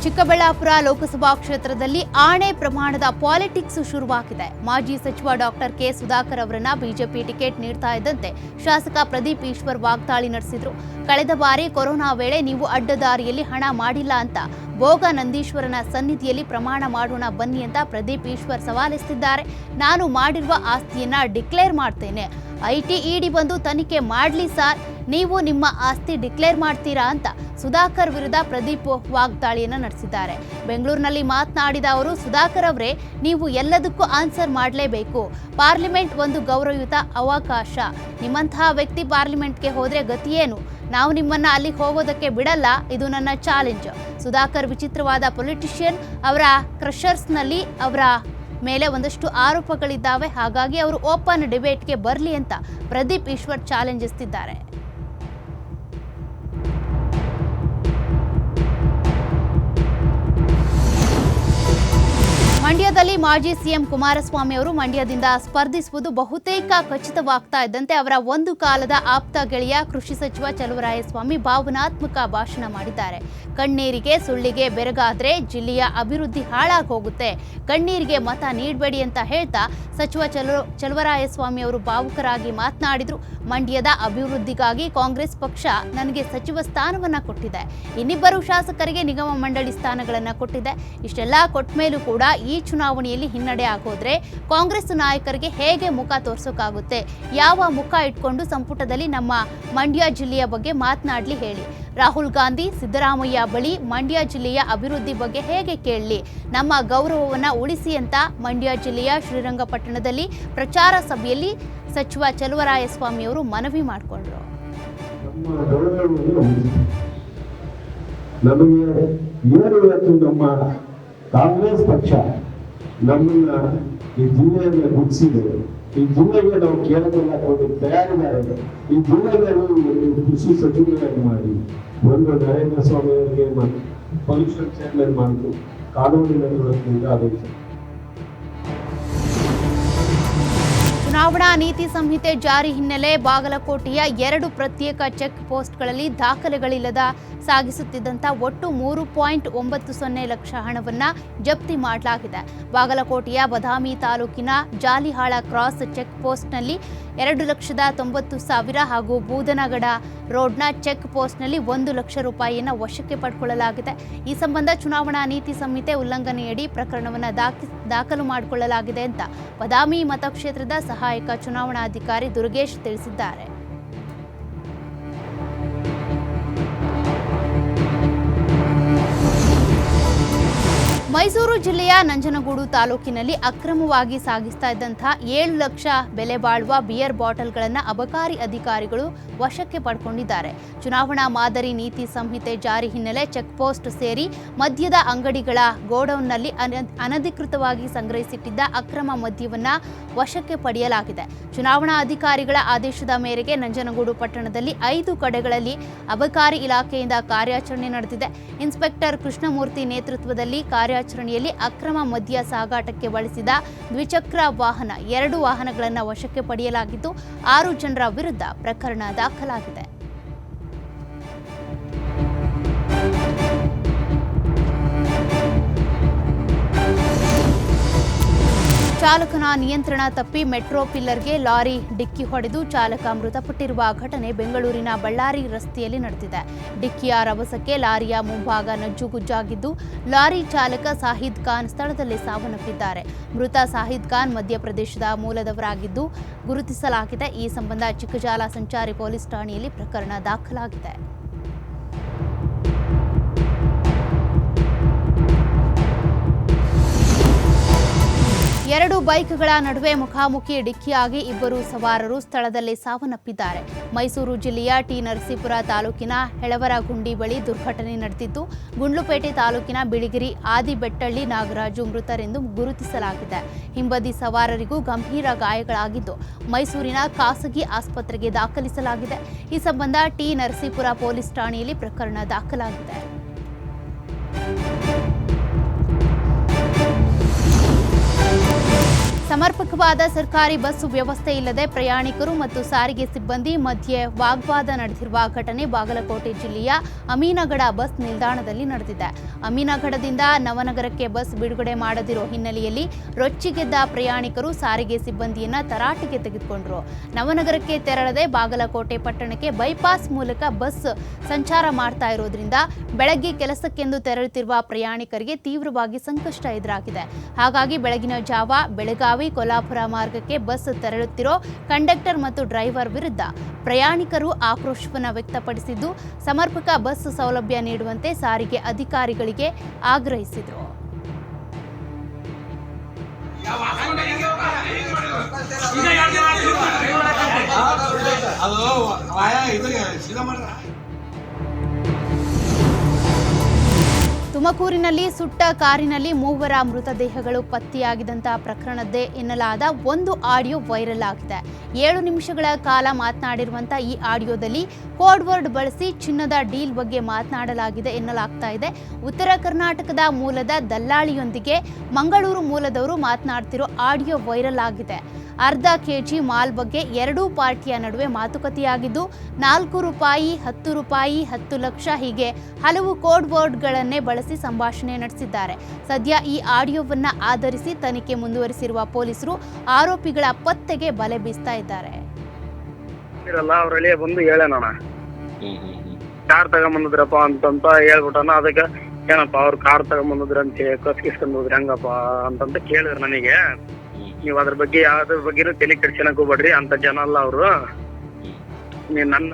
ಚಿಕ್ಕಬಳ್ಳಾಪುರ ಲೋಕಸಭಾ ಕ್ಷೇತ್ರದಲ್ಲಿ ಆಣೆ ಪ್ರಮಾಣದ ಪಾಲಿಟಿಕ್ಸ್ ಶುರುವಾಗಿದೆ. ಮಾಜಿ ಸಚಿವ ಡಾಕ್ಟರ್ ಕೆ ಸುಧಾಕರ್ ಅವರನ್ನ ಬಿಜೆಪಿ ಟಿಕೆಟ್ ನೀಡ್ತಾ ಇದ್ದಂತೆ ಶಾಸಕ ಪ್ರದೀಪ್ ಈಶ್ವರ್ ವಾಗ್ದಾಳಿ ನಡೆಸಿದ್ರು. ಕಳೆದ ಬಾರಿ ಕೊರೋನಾ ವೇಳೆ ನೀವು ಅಡ್ಡದಾರಿಯಲ್ಲಿ ಹಣ ಮಾಡಿಲ್ಲ ಅಂತ ಭೋಗ ನಂದೀಶ್ವರನ ಸನ್ನಿಧಿಯಲ್ಲಿ ಪ್ರಮಾಣ ಮಾಡೋಣ ಬನ್ನಿ ಅಂತ ಪ್ರದೀಪ್ ಈಶ್ವರ್ ಸವಾಲಿಸ್ತಿದ್ದಾರೆ ನಾನು ಮಾಡಿರುವ ಆಸ್ತಿಯನ್ನ ಡಿಕ್ಲೇರ್ ಮಾಡ್ತೇನೆ. ಐಟಿ ಇಡಿ ಬಂದು ತನಿಖೆ ಮಾಡಲಿ ಸರ್. ನೀವು ನಿಮ್ಮ ಆಸ್ತಿ ಡಿಕ್ಲೇರ್ ಮಾಡ್ತೀರಾ ಅಂತ ಸುಧಾಕರ್ ವಿರುದ್ಧ ಪ್ರದೀಪ್ ವಾಗ್ದಾಳಿಯನ್ನು ನಡೆಸಿದ್ದಾರೆ. ಬೆಂಗಳೂರಿನಲ್ಲಿ ಮಾತನಾಡಿದ ಅವರು, ಸುಧಾಕರ್ ಅವರೇ, ನೀವು ಎಲ್ಲದಕ್ಕೂ ಆನ್ಸರ್ ಮಾಡಲೇಬೇಕು. ಪಾರ್ಲಿಮೆಂಟ್ ಒಂದು ಗೌರವಯುತ ಅವಕಾಶ. ನಿಮ್ಮಂತಹ ವ್ಯಕ್ತಿ ಪಾರ್ಲಿಮೆಂಟ್ಗೆ ಹೋದರೆ ಗತಿಯೇನು? ನಾವು ನಿಮ್ಮನ್ನ ಅಲ್ಲಿಗೆ ಹೋಗೋದಕ್ಕೆ ಬಿಡಲ್ಲ, ಇದು ನನ್ನ ಚಾಲೆಂಜ್. ಸುಧಾಕರ್ ವಿಚಿತ್ರವಾದ ಪೊಲಿಟಿಷಿಯನ್, ಅವರ ಕ್ರಷರ್ಸ್ನಲ್ಲಿ ಅವರ ಮೇಲೆ ಒಂದಷ್ಟು ಆರೋಪಗಳಿದ್ದಾವೆ. ಹಾಗಾಗಿ ಅವರು ಓಪನ್ ಡಿಬೇಟ್ಗೆ ಬರಲಿ ಅಂತ ಪ್ರದೀಪ್ ಈಶ್ವರ್ ಚಾಲೆಂಜ್ ಎಸ್ತಿದ್ದಾರೆ ಮಂಡ್ಯದಲ್ಲಿ ಮಾಜಿ ಸಿಎಂ ಕುಮಾರಸ್ವಾಮಿ ಅವರು ಮಂಡ್ಯದಿಂದ ಸ್ಪರ್ಧಿಸುವುದು ಬಹುತೇಕ ಖಚಿತವಾಗ್ತಾ ಇದ್ದಂತೆ ಅವರ ಒಂದು ಕಾಲದ ಆಪ್ತ ಗೆಳೆಯ ಕೃಷಿ ಸಚಿವ ಚಲುವರಾಯಸ್ವಾಮಿ ಭಾವನಾತ್ಮಕ ಭಾಷಣ ಮಾಡಿದ್ದಾರೆ. ಕಣ್ಣೀರಿಗೆ ಸುಳ್ಳಿಗೆ ಬೆರಗಾದ್ರೆ ಜಿಲ್ಲೆಯ ಅಭಿವೃದ್ಧಿ ಹಾಳಾಗಿ ಹೋಗುತ್ತೆ ಕಣ್ಣೀರಿಗೆ ಮತ ನೀಡಬೇಡಿ ಅಂತ ಹೇಳ್ತಾ ಸಚಿವ ಚಲು, ಚಲುವರಾಯಸ್ವಾಮಿ ಅವರು ಭಾವುಕರಾಗಿ ಮಾತನಾಡಿದ್ರು. ಮಂಡ್ಯದ ಅಭಿವೃದ್ಧಿಗಾಗಿ ಕಾಂಗ್ರೆಸ್ ಪಕ್ಷ ನನಗೆ ಸಚಿವ ಸ್ಥಾನವನ್ನ ಕೊಟ್ಟಿದೆ. ಇನ್ನಿಬ್ಬರು ಶಾಸಕರಿಗೆ ನಿಗಮ ಮಂಡಳಿ ಸ್ಥಾನಗಳನ್ನ ಕೊಟ್ಟಿದೆ. ಇಷ್ಟೆಲ್ಲ ಕೊಟ್ಟ ಮೇಲೂ ಕೂಡ ಈ ಚುನಾವಣೆಯಲ್ಲಿ ಹಿನ್ನಡೆ ಆಗೋದ್ರೆ ಕಾಂಗ್ರೆಸ್ ನಾಯಕರಿಗೆ ಹೇಗೆ ಮುಖ ತೋರಿಸೋಕ್ಕಾಗುತ್ತೆ ಯಾವ ಮುಖ ಇಟ್ಕೊಂಡು ಸಂಪುಟದಲ್ಲಿ ನಮ್ಮ ಮಂಡ್ಯ ಜಿಲ್ಲೆಯ ಬಗ್ಗೆ ಮಾತನಾಡಲಿ ಹೇಳಿ. ರಾಹುಲ್ ಗಾಂಧಿ, ಸಿದ್ದರಾಮಯ್ಯ ಬಳಿ ಮಂಡ್ಯ ಜಿಲ್ಲೆಯ ಅಭಿವೃದ್ಧಿ ಬಗ್ಗೆ ಹೇಗೆ ಕೇಳಲಿ? ನಮ್ಮ ಗೌರವವನ್ನು ಉಳಿಸಿ ಅಂತ ಮಂಡ್ಯ ಜಿಲ್ಲೆಯ ಶ್ರೀರಂಗಪಟ್ಟಣದಲ್ಲಿ ಪ್ರಚಾರ ಸಭೆಯಲ್ಲಿ ಸಚಿವ ಚಲುವರಾಯಸ್ವಾಮಿ ಅವರು ಮನವಿ ಮಾಡಿಕೊಂಡ್ರು. ನಮಗೆ ಏನು ಇವತ್ತು ನಮ್ಮ ಕಾಂಗ್ರೆಸ್ ಪಕ್ಷ ನಮ್ಮನ್ನ ಈ ಜಿಲ್ಲೆಯನ್ನು ಗುರುತಿಸಿದೆ ಈ ಜಿಲ್ಲೆಗೆ ನಾವು ಕೊಟ್ಟು ತಯಾರಿದ್ದಾರೆ. ಈ ಜಿಲ್ಲೆಗೆ ಕೃಷಿ ಸಚಿವರಾಗಿ ಮಾಡಿ. ಒಂದು ನರೇಂದ್ರ ಸ್ವಾಮಿ ಅವರಿಗೆ ಪೊಲ್ಯೂಷನ್ ಚೇರ್ಮನ್ ಮಾಡಿದ್ರು ಕಾನೂನಿನ ಆದೇಶ. ಚುನಾವಣಾ ನೀತಿ ಸಂಹಿತೆ ಜಾರಿ ಹಿನ್ನೆಲೆ ಬಾಗಲಕೋಟೆಯ ಎರಡು ಪ್ರತ್ಯೇಕ ಚೆಕ್ ಪೋಸ್ಟ್ಗಳಲ್ಲಿ ದಾಖಲೆಗಳಿಲ್ಲದ ಸಾಗಿಸುತ್ತಿದ್ದಂಥ ಒಟ್ಟು ಮೂರು ಪಾಯಿಂಟ್ ಒಂಬತ್ತು ಸೊನ್ನೆ ಲಕ್ಷ ಹಣವನ್ನು ಜಪ್ತಿ ಮಾಡಲಾಗಿದೆ. ಬಾಗಲಕೋಟೆಯ ಬದಾಮಿ ತಾಲೂಕಿನ ಜಾಲಿಹಾಳ ಕ್ರಾಸ್ ಚೆಕ್ ಪೋಸ್ಟ್ನಲ್ಲಿ ಎರಡು ಲಕ್ಷದ ತೊಂಬತ್ತು ಸಾವಿರ ಹಾಗೂ ಬೂದನಗಡ ರೋಡ್ನ ಚೆಕ್ ಪೋಸ್ಟ್ನಲ್ಲಿ ಒಂದು ಲಕ್ಷ ರೂಪಾಯಿಯನ್ನು ವಶಕ್ಕೆ ಪಡ್ಕೊಳ್ಳಲಾಗಿದೆ. ಈ ಸಂಬಂಧ ಚುನಾವಣಾ ನೀತಿ ಸಂಹಿತೆ ಉಲ್ಲಂಘನೆಯಡಿ ಪ್ರಕರಣವನ್ನು ದಾಖಿ, ದಾಖಲು ಮಾಡಿಕೊಳ್ಳಲಾಗಿದೆ ಅಂತ ಬದಾಮಿ ಮತಕ್ಷೇತ್ರದ ಸಹಾಯಕ ಚುನಾವಣಾಧಿಕಾರಿ ದುರ್ಗೇಶ್ ತಿಳಿಸಿದ್ದಾರೆ. ಮೈಸೂರು ಜಿಲ್ಲೆಯ ನಂಜನಗೂಡು ತಾಲೂಕಿನಲ್ಲಿ ಅಕ್ರಮವಾಗಿ ಸಾಗಿಸ್ತಾ ಇದ್ದಂತಹ ಏಳು ಲಕ್ಷ ಬೆಲೆ ಬಾಳುವ ಬಿಯರ್ ಬಾಟಲ್ಗಳನ್ನು ಅಬಕಾರಿ ಅಧಿಕಾರಿಗಳು ವಶಕ್ಕೆ ಪಡ್ಕೊಂಡಿದ್ದಾರೆ. ಚುನಾವಣಾ ಮಾದರಿ ನೀತಿ ಸಂಹಿತೆ ಜಾರಿ ಹಿನ್ನೆಲೆ ಚೆಕ್ ಪೋಸ್ಟ್ ಸೇರಿ ಮದ್ಯದ ಅಂಗಡಿಗಳ ಗೋಡೌನ್ನಲ್ಲಿ ಅನ- ಅನಧಿಕೃತವಾಗಿ ಸಂಗ್ರಹಿಸಿಟ್ಟಿದ್ದ ಅಕ್ರಮ ಮದ್ಯವನ್ನು ವಶಕ್ಕೆ ಪಡೆಯಲಾಗಿದೆ. ಚುನಾವಣಾ ಅಧಿಕಾರಿಗಳ ಆದೇಶದ ಮೇರೆಗೆ ನಂಜನಗೂಡು ಪಟ್ಟಣದಲ್ಲಿ ಐದು ಕಡೆಗಳಲ್ಲಿ ಅಬಕಾರಿ ಇಲಾಖೆಯಿಂದ ಕಾರ್ಯಾಚರಣೆ ನಡೆದಿದೆ. ಇನ್ಸ್ಪೆಕ್ಟರ್ ಕೃಷ್ಣಮೂರ್ತಿ ನೇತೃತ್ವದಲ್ಲಿ ಕಾರ್ಯಾಚರಣೆಯಲ್ಲಿ ಅಕ್ರಮ ಮದ್ಯ ಸಾಗಾಟಕ್ಕೆ ಬಳಸಿದ ದ್ವಿಚಕ್ರ ವಾಹನ ಎರಡು ವಾಹನಗಳನ್ನು ವಶಕ್ಕೆ ಪಡೆಯಲಾಗಿದ್ದು ಆರು ಜನರ ವಿರುದ್ಧ ಪ್ರಕರಣ ದಾಖಲಾಗಿದೆ. ಚಾಲಕನ ನಿಯಂತ್ರಣ ತಪ್ಪಿ ಮೆಟ್ರೋ ಪಿಲ್ಲರ್ಗೆ ಲಾರಿ ಡಿಕ್ಕಿ ಹೊಡೆದು ಚಾಲಕ ಮೃತಪಟ್ಟಿರುವ ಘಟನೆ ಬೆಂಗಳೂರಿನ ಬಳ್ಳಾರಿ ರಸ್ತೆಯಲ್ಲಿ ನಡೆದಿದೆ. ಡಿಕ್ಕಿಯ ರಭಸಕ್ಕೆ ಲಾರಿಯ ಮುಂಭಾಗ ನಜ್ಜುಗುಜ್ಜಾಗಿದ್ದು, ಲಾರಿ ಚಾಲಕ ಸಾಹಿದ್ ಖಾನ್ ಸ್ಥಳದಲ್ಲೇ ಸಾವನ್ನಪ್ಪಿದ್ದಾರೆ. ಮೃತ ಸಾಹಿದ್ ಖಾನ್ ಮಧ್ಯಪ್ರದೇಶದ ಮೂಲದವರಾಗಿದ್ದು, ಗುರುತಿಸಲಾಗಿದೆ. ಈ ಸಂಬಂಧ ಚಿಕ್ಕಜಾಲ ಸಂಚಾರಿ ಪೊಲೀಸ್ ಠಾಣೆಯಲ್ಲಿ ಪ್ರಕರಣ ದಾಖಲಾಗಿದೆ. ಎರಡು ಬೈಕ್ಗಳ ನಡುವೆ ಮುಖಾಮುಖಿ ಡಿಕ್ಕಿಯಾಗಿ ಇಬ್ಬರು ಸವಾರರು ಸ್ಥಳದಲ್ಲೇ ಸಾವನ್ನಪ್ಪಿದ್ದಾರೆ. ಮೈಸೂರು ಜಿಲ್ಲೆಯ ಟಿ ನರಸೀಪುರ ತಾಲೂಕಿನ ಹೆಳವರಗುಂಡಿ ಬಳಿ ದುರ್ಘಟನೆ ನಡೆದಿದ್ದು, ಗುಂಡ್ಲುಪೇಟೆ ತಾಲೂಕಿನ ಬಿಳಿಗಿರಿ ಆದಿಬೆಟ್ಟಳ್ಳಿ ನಾಗರಾಜು ಮೃತರೆಂದು ಗುರುತಿಸಲಾಗಿದೆ. ಹಿಂಬದಿ ಸವಾರರಿಗೂ ಗಂಭೀರ ಗಾಯಗಳಾಗಿದ್ದು, ಮೈಸೂರಿನ ಖಾಸಗಿ ಆಸ್ಪತ್ರೆಗೆ ದಾಖಲಿಸಲಾಗಿದೆ. ಈ ಸಂಬಂಧ ಟಿ ನರಸೀಪುರ ಪೊಲೀಸ್ ಠಾಣೆಯಲ್ಲಿ ಪ್ರಕರಣ ದಾಖಲಾಗಿದೆ. ಸಮರ್ಪಕವಾದ ಸರ್ಕಾರಿ ಬಸ್ ವ್ಯವಸ್ಥೆ ಇಲ್ಲದೆ ಪ್ರಯಾಣಿಕರು ಮತ್ತು ಸಾರಿಗೆ ಸಿಬ್ಬಂದಿ ಮಧ್ಯೆ ವಾಗ್ವಾದ ನಡೆದಿರುವ ಘಟನೆ ಬಾಗಲಕೋಟೆ ಜಿಲ್ಲೆಯ ಅಮೀನಗಡ ಬಸ್ ನಿಲ್ದಾಣದಲ್ಲಿ ನಡೆದಿದೆ. ಅಮೀನಗಡದಿಂದ ನವನಗರಕ್ಕೆ ಬಸ್ ಬಿಡುಗಡೆ ಮಾಡದಿರೋ ಹಿನ್ನೆಲೆಯಲ್ಲಿ ರೊಚ್ಚಿಗೆದ್ದ ಪ್ರಯಾಣಿಕರು ಸಾರಿಗೆ ಸಿಬ್ಬಂದಿಯನ್ನ ತರಾಟೆಗೆ ತೆಗೆದುಕೊಂಡರು. ನವನಗರಕ್ಕೆ ತೆರಳದೆ ಬಾಗಲಕೋಟೆ ಪಟ್ಟಣಕ್ಕೆ ಬೈಪಾಸ್ ಮೂಲಕ ಬಸ್ ಸಂಚಾರ ಮಾಡ್ತಾ ಇರೋದ್ರಿಂದ ಬೆಳಗ್ಗೆ ಕೆಲಸಕ್ಕೆಂದು ತೆರಳುತ್ತಿರುವ ಪ್ರಯಾಣಿಕರಿಗೆ ತೀವ್ರವಾಗಿ ಸಂಕಷ್ಟ ಎದುರಾಗಿದೆ. ಹಾಗಾಗಿ ಬೆಳಗಿನ ಜಾವ, ಬೆಳಗಾವಿ ಕೊಲ್ಹಾಪುರ ಮಾರ್ಗಕ್ಕೆ ಬಸ್ ತೆರಳುತ್ತಿರೋ ಕಂಡಕ್ಟರ್ ಮತ್ತು ಡ್ರೈವರ್ ವಿರುದ್ಧ ಪ್ರಯಾಣಿಕರು ಆಕ್ರೋಶವನ್ನು ವ್ಯಕ್ತಪಡಿಸಿದ್ದು, ಸಮರ್ಪಕ ಬಸ್ ಸೌಲಭ್ಯ ನೀಡುವಂತೆ ಸಾರಿಗೆ ಅಧಿಕಾರಿಗಳಿಗೆ ಆಗ್ರಹಿಸಿದರು. ತುಮಕೂರಿನಲ್ಲಿ ಸುಟ್ಟ ಕಾರಿನಲ್ಲಿ ಮೂವರ ಮೃತದೇಹಗಳು ಪತ್ತೆಯಾಗಿದ್ದಂತಹ ಪ್ರಕರಣದ್ದೇ ಎನ್ನಲಾದ ಒಂದು ಆಡಿಯೋ ವೈರಲ್ ಆಗಿದೆ. ಏಳು ನಿಮಿಷಗಳ ಕಾಲ ಮಾತನಾಡಿರುವಂಥ ಈ ಆಡಿಯೋದಲ್ಲಿ ಕೋಡ್ವರ್ಡ್ ಬಳಸಿ ಚಿನ್ನದ ಡೀಲ್ ಬಗ್ಗೆ ಮಾತನಾಡಲಾಗಿದೆ ಎನ್ನಲಾಗ್ತಾ ಇದೆ. ಉತ್ತರ ಕರ್ನಾಟಕದ ಮೂಲದ ದಲ್ಲಾಳಿಯೊಂದಿಗೆ ಮಂಗಳೂರು ಮೂಲದವರು ಮಾತನಾಡ್ತಿರೋ ಆಡಿಯೋ ವೈರಲ್ ಆಗಿದೆ. ಅರ್ಧ ಕೆಜಿ ಮಾಲ್ ಬಗ್ಗೆ ಎರಡೂ ಪಾರ್ಟಿಯ ನಡುವೆ ಮಾತುಕತೆಯಾಗಿದ್ದು ನಾಲ್ಕು ರೂಪಾಯಿ ಹತ್ತು ರೂಪಾಯಿ ಹತ್ತು ಲಕ್ಷ ಹೀಗೆ ಹಲವು ಕೋಡ್ ವರ್ಡ್ಗಳನ್ನೇ ಬಳಸಿ ಸಂಭಾಷಣೆ ನಡೆಸಿದ್ದಾರೆ. ಸದ್ಯ ಈ ಆಡಿಯೋವನ್ನ ಆಧರಿಸಿ ತನಿಖೆ ಮುಂದುವರಿಸಿರುವ ಪೊಲೀಸರು ಆರೋಪಿಗಳ ಪತ್ತೆಗೆ ಬಲೆ ಬೀಸ್ತಾ ಇದ್ದಾರೆ. ಬಂದು ಹೇಳೋಣ ಕಾರ್ ತಗೊಂಬಂದಿದ್ರಪ್ಪ ಅಂತಂತ ಹೇಳ್ಬಿಟ್ಟನ ಅದಕ್ಕೆ ಏನಪ್ಪ ಅವ್ರು ಕಾರ್ ತಗೊಂಬಂದಿದ್ರ ಅಂತ ಕಸ್ಕಿಸ್ಕೊಂಡ್ ಹೋದ್ರಿ ಹಂಗಪ್ಪ ಅಂತಂತ ಕೇಳಿದ್ರು ನನಗೆ. ನೀವ್ ಅದ್ರ ಬಗ್ಗೆ ಯಾವ್ದ್ರ ಬಗ್ಗೆನೂ ತಲೆ ಕೆಡ್ಸ್ಕೊಳಕ್ ಹೋಗ್ಬೇಡ್ರಿ ಅಂತ ಜನ ಅಲ್ಲ ಅವರು. ನೀವ್ ನನ್ನ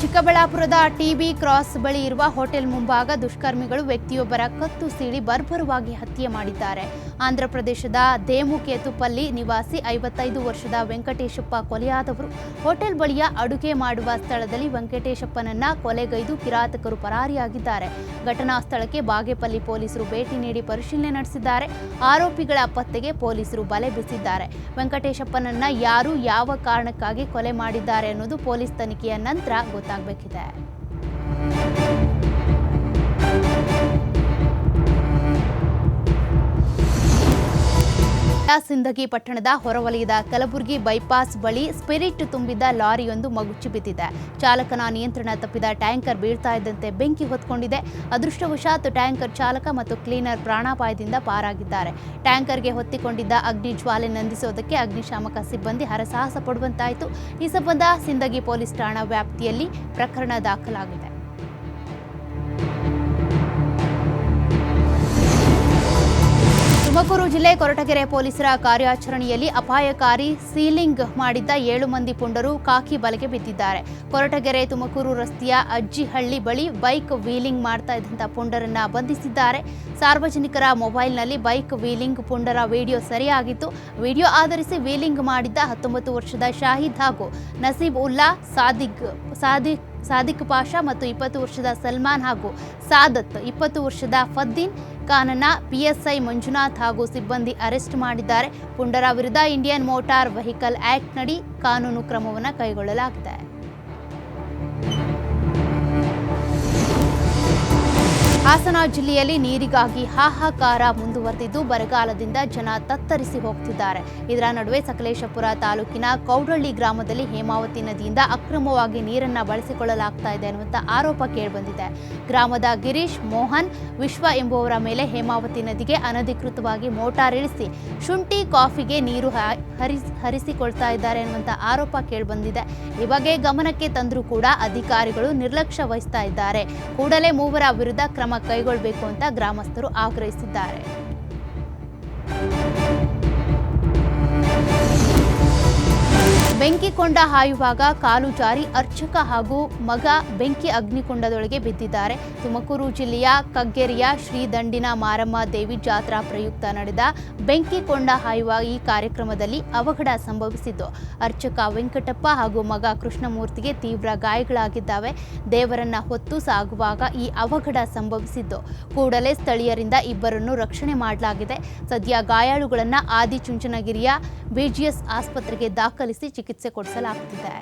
ಚಿಕ್ಕಬಳ್ಳಾಪುರದ ಟಿಬಿ ಕ್ರಾಸ್ ಬಳಿ ಇರುವ ಹೋಟೆಲ್ ಮುಂಭಾಗ ದುಷ್ಕರ್ಮಿಗಳು ವ್ಯಕ್ತಿಯೊಬ್ಬರ ಕತ್ತು ಸೀಳಿ ಬರ್ಬರವಾಗಿ ಹತ್ಯೆ ಮಾಡಿದ್ದಾರೆ. ಆಂಧ್ರಪ್ರದೇಶದ ದೇಮುಕೇತುಪಲ್ಲಿ ನಿವಾಸಿ ಐವತ್ತೈದು ವರ್ಷದ ವೆಂಕಟೇಶಪ್ಪ ಕೊಲೆಯಾದವರು. ಹೋಟೆಲ್ ಬಳಿಯ ಅಡುಗೆ ಮಾಡುವ ಸ್ಥಳದಲ್ಲಿ ವೆಂಕಟೇಶಪ್ಪನನ್ನ ಕೊಲೆಗೈದು ಕಿರಾತಕರು ಪರಾರಿಯಾಗಿದ್ದಾರೆ. ಘಟನಾ ಸ್ಥಳಕ್ಕೆ ಬಾಗೇಪಲ್ಲಿ ಪೊಲೀಸರು ಭೇಟಿ ನೀಡಿ ಪರಿಶೀಲನೆ ನಡೆಸಿದ್ದಾರೆ. ಆರೋಪಿಗಳ ಪತ್ತೆಗೆ ಪೊಲೀಸರು ಬಲೆ ಬೀಸಿದ್ದಾರೆ. ವೆಂಕಟೇಶಪ್ಪನನ್ನ ಯಾರು ಯಾವ ಕಾರಣಕ್ಕಾಗಿ ಕೊಲೆ ಮಾಡಿದ್ದಾರೆ ಅನ್ನೋದು ಪೊಲೀಸ್ ತನಿಖೆಯ ನಂತರ ಗೊತ್ತಾಗಬೇಕಿದೆ. ಸಿಂದಗಿ ಪಟ್ಟಣದ ಹೊರವಲಯದ ಕಲಬುರಗಿ ಬೈಪಾಸ್ ಬಳಿ ಸ್ಪಿರಿಟ್ ತುಂಬಿದ್ದ ಲಾರಿಯೊಂದು ಮಗುಚಿ ಬಿದ್ದಿದೆ. ಚಾಲಕನ ನಿಯಂತ್ರಣ ತಪ್ಪಿದ ಟ್ಯಾಂಕರ್ ಬೀಳ್ತಾ ಇದ್ದಂತೆ ಬೆಂಕಿ ಹೊತ್ಕೊಂಡಿದೆ. ಅದೃಷ್ಟವಶಾತ್ ಟ್ಯಾಂಕರ್ ಚಾಲಕ ಮತ್ತು ಕ್ಲೀನರ್ ಪ್ರಾಣಾಪಾಯದಿಂದ ಪಾರಾಗಿದ್ದಾರೆ. ಟ್ಯಾಂಕರ್ಗೆ ಹೊತ್ತಿಕೊಂಡಿದ್ದ ಅಗ್ನಿ ಜ್ವಾಲೆ ನಂದಿಸೋದಕ್ಕೆ ಅಗ್ನಿಶಾಮಕ ಸಿಬ್ಬಂದಿ ಹರಸಾಹಸ ಪಡುವಂತಾಯಿತು. ಈ ಸಂಬಂಧ ಸಿಂದಗಿ ಪೊಲೀಸ್ ಠಾಣಾ ವ್ಯಾಪ್ತಿಯಲ್ಲಿ ಪ್ರಕರಣ ದಾಖಲಾಗಿದೆ. ತುಮಕೂರು ಜಿಲ್ಲೆ ಕೊರಟಗೆರೆ ಪೊಲೀಸರ ಕಾರ್ಯಾಚರಣೆಯಲ್ಲಿ ಅಪಾಯಕಾರಿ ಸೀಲಿಂಗ್ ಮಾಡಿದ್ದ ಏಳು ಮಂದಿ ಪುಂಡರು ಕಾಕಿ ಬಲೆಗೆ ಬಿದ್ದಿದ್ದಾರೆ. ಕೊರಟಗೆರೆ ತುಮಕೂರು ರಸ್ತೆಯ ಅಜ್ಜಿಹಳ್ಳಿ ಬಳಿ ಬೈಕ್ ವೀಲಿಂಗ್ ಮಾಡ್ತಾ ಇದ್ದಂಥ ಪುಂಡರನ್ನ ಬಂಧಿಸಿದ್ದಾರೆ. ಸಾರ್ವಜನಿಕರ ಮೊಬೈಲ್ನಲ್ಲಿ ಬೈಕ್ ವೀಲಿಂಗ್ ಪುಂಡರ ವಿಡಿಯೋ ಸರಿಯಾಗಿತ್ತು. ವಿಡಿಯೋ ಆಧರಿಸಿ ವೀಲಿಂಗ್ ಮಾಡಿದ್ದ ಹತ್ತೊಂಬತ್ತು ವರ್ಷದ ಶಾಹಿದ್ ಹಾಗೂ ನಸೀಬ್ ಉಲ್ಲಾ, ಸಾದಿಕ್ ಸಾದಿಕ್ ಸಾದಿಕ್ ಪಾಷಾ ಮತ್ತು ಇಪ್ಪತ್ತು ವರ್ಷದ ಸಲ್ಮಾನ್ ಹಾಗೂ ಸಾದತ್ ಇಪ್ಪತ್ತು ವರ್ಷದ ಫದ್ದೀನ್ ಖಾನನ್ನ ಪಿಎಸ್ಐ ಮಂಜುನಾಥ್ ಹಾಗೂ ಸಿಬ್ಬಂದಿ ಅರೆಸ್ಟ್ ಮಾಡಿದ್ದಾರೆ. ಪುಂಡರ ವಿರುದ್ಧ ಇಂಡಿಯನ್ ಮೋಟಾರ್ ವೆಹಿಕಲ್ ಆಕ್ಟ್ನಡಿ ಕಾನೂನು ಕ್ರಮವನ್ನು ಕೈಗೊಳ್ಳಲಾಗಿದೆ. ಹಾಸನ ಜಿಲ್ಲೆಯಲ್ಲಿ ನೀರಿಗಾಗಿ ಹಾಹಾಕಾರ ಮುಂದುವರೆದಿದ್ದು, ಬರಗಾಲದಿಂದ ಜನ ತತ್ತರಿಸಿ ಹೋಗ್ತಿದ್ದಾರೆ. ಇದರ ನಡುವೆ ಸಕಲೇಶಪುರ ತಾಲೂಕಿನ ಕೌಡಳ್ಳಿ ಗ್ರಾಮದಲ್ಲಿ ಹೇಮಾವತಿ ನದಿಯಿಂದ ಅಕ್ರಮವಾಗಿ ನೀರನ್ನ ಬಳಸಿಕೊಳ್ಳಲಾಗ್ತಾ ಇದೆ ಅನ್ನುವಂಥ ಆರೋಪ ಕೇಳಿಬಂದಿದೆ. ಗ್ರಾಮದ ಗಿರೀಶ್ ಮೋಹನ್ ವಿಶ್ವ ಎಂಬುವವರ ಮೇಲೆ ಹೇಮಾವತಿ ನದಿಗೆ ಅನಧಿಕೃತವಾಗಿ ಮೋಟಾರ್ ಇಳಿಸಿ ಶುಂಠಿ ಕಾಫಿಗೆ ನೀರು ಹರಿಸಿ ಹರಿಸ್, ಹರಿಸಿಕೊಳ್ತಾ ಇದ್ದಾರೆ ಅನ್ನುವಂಥ ಆರೋಪ ಕೇಳಿಬಂದಿದೆ. ಈ ಬಗ್ಗೆ ಗಮನಕ್ಕೆ ತಂದರೂ ಕೂಡ ಅಧಿಕಾರಿಗಳು ನಿರ್ಲಕ್ಷ್ಯ ವಹಿಸ್ತಾ ಇದ್ದಾರೆ. ಕೂಡಲೇ ಮೂವರ ವಿರುದ್ಧ ಕ್ರಮ ಕೈಗೊಳ್ಳಬೇಕು ಅಂತ ಗ್ರಾಮಸ್ಥರು ಆಗ್ರಹಿಸಿದ್ದಾರೆ. ಬೆಂಕಿಕೊಂಡ ಹಾಯುವಾಗ ಕಾಲು ಜಾರಿ ಅರ್ಚಕ ಹಾಗೂ ಮಗ ಬೆಂಕಿ ಅಗ್ನಿಕೊಂಡದೊಳಗೆ ಬಿದ್ದಿದ್ದಾರೆ. ತುಮಕೂರು ಜಿಲ್ಲೆಯ ಕಗ್ಗೆರೆಯ ಶ್ರೀ ದಂಡಿನ ಮಾರಮ್ಮ ದೇವಿ ಜಾತ್ರಾ ಪ್ರಯುಕ್ತ ನಡೆದ ಬೆಂಕಿಕೊಂಡ ಹಾಯುವ ಈ ಕಾರ್ಯಕ್ರಮದಲ್ಲಿ ಅವಘಡ ಸಂಭವಿಸಿದ್ದು. ಅರ್ಚಕ ವೆಂಕಟಪ್ಪ ಹಾಗೂ ಮಗ ಕೃಷ್ಣಮೂರ್ತಿಗೆ ತೀವ್ರ ಗಾಯಗಳಾಗಿದ್ದಾವೆ. ದೇವರನ್ನ ಹೊತ್ತು ಸಾಗುವಾಗ ಈ ಅವಘಡ ಸಂಭವಿಸಿದ್ದು. ಕೂಡಲೇ ಸ್ಥಳೀಯರಿಂದ ಇಬ್ಬರನ್ನು ರಕ್ಷಣೆ ಮಾಡಲಾಗಿದೆ. ಸದ್ಯ ಗಾಯಾಳುಗಳನ್ನು ಆದಿಚುಂಚನಗಿರಿಯ ಬಿಜಿಎಸ್ ಆಸ್ಪತ್ರೆಗೆ ದಾಖಲಿಸಿ ಚಿಕಿತ್ಸೆ ಕೊಡಿಸಲಾಗುತ್ತಿದೆ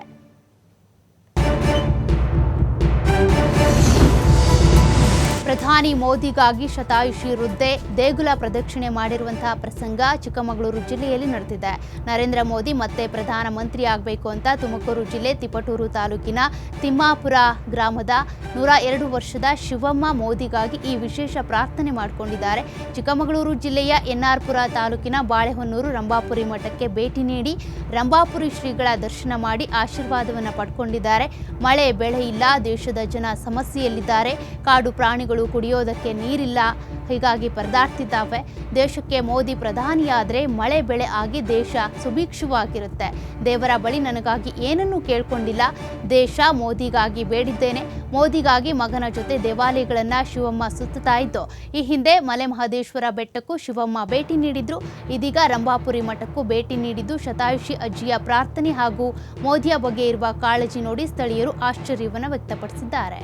ಪ್ರಧಾನಿ ಮೋದಿಗಾಗಿ ಶತಾಯುಷಿ ವೃದ್ಧೆ, ದೇಗುಲ ಪ್ರದಕ್ಷಿಣೆ ಮಾಡಿರುವಂತಹ ಪ್ರಸಂಗ ಚಿಕ್ಕಮಗಳೂರು ಜಿಲ್ಲೆಯಲ್ಲಿ ನಡೆದಿದೆ. ನರೇಂದ್ರ ಮೋದಿ ಮತ್ತೆ ಪ್ರಧಾನಮಂತ್ರಿ ಆಗಬೇಕು ಅಂತ ತುಮಕೂರು ಜಿಲ್ಲೆ ತಿಪಟೂರು ತಾಲೂಕಿನ ತಿಮ್ಮಾಪುರ ಗ್ರಾಮದ ನೂರ ಎರಡು ವರ್ಷದ ಶಿವಮ್ಮ ಮೋದಿಗಾಗಿ ಈ ವಿಶೇಷ ಪ್ರಾರ್ಥನೆ ಮಾಡಿಕೊಂಡಿದ್ದಾರೆ. ಚಿಕ್ಕಮಗಳೂರು ಜಿಲ್ಲೆಯ ಎನ್ಆರ್ಪುರ ತಾಲೂಕಿನ ಬಾಳೆಹೊನ್ನೂರು ರಂಭಾಪುರಿ ಮಠಕ್ಕೆ ಭೇಟಿ ನೀಡಿ ರಂಭಾಪುರಿ ಶ್ರೀಗಳ ದರ್ಶನ ಮಾಡಿ ಆಶೀರ್ವಾದವನ್ನು ಪಡ್ಕೊಂಡಿದ್ದಾರೆ. ಮಳೆ, ಬೆಳೆ ಇಲ್ಲ, ದೇಶದ ಜನ ಸಮಸ್ಯೆಯಲ್ಲಿದ್ದಾರೆ. ಕಾಡು ಪ್ರಾಣಿಗಳು ಕುಡಿಯೋದಕ್ಕೆ ನೀರಿಲ್ಲ. ಹೀಗಾಗಿ ಪರದಾಡ್ತಿದ್ದಾವೆ. ದೇಶಕ್ಕೆ ಮೋದಿ ಪ್ರಧಾನಿಯಾದರೆ ಮಳೆ ಬೆಳೆ ಆಗಿ ದೇಶ ಸುಭಿಕ್ಷವಾಗಿರುತ್ತೆ. ದೇವರ ಬಳಿ ನನಗಾಗಿ ಏನನ್ನೂ ಕೇಳ್ಕೊಂಡಿಲ್ಲ. ದೇಶ ಮೋದಿಗಾಗಿ ಬೇಡಿದ್ದೇನೆ. ಮೋದಿಗಾಗಿ ಮಗನ ಜೊತೆ ದೇವಾಲಯಗಳನ್ನು ಶಿವಮ್ಮ ಸುತ್ತುತ್ತಾ ಇದ್ದು, ಈ ಹಿಂದೆ ಮಲೆ ಮಹದೇಶ್ವರ ಬೆಟ್ಟಕ್ಕೂ ಶಿವಮ್ಮ ಭೇಟಿ ನೀಡಿದ್ರು. ಇದೀಗ ರಂಭಾಪುರಿ ಮಠಕ್ಕೂ ಭೇಟಿ ನೀಡಿದ್ದು ಶತಾಯುಷಿ ಅಜ್ಜಿಯ ಪ್ರಾರ್ಥನೆ ಹಾಗೂ ಮೋದಿಯ ಬಗ್ಗೆ ಇರುವ ಕಾಳಜಿ ನೋಡಿ ಸ್ಥಳೀಯರು ಆಶ್ಚರ್ಯವನ್ನು ವ್ಯಕ್ತಪಡಿಸಿದ್ದಾರೆ.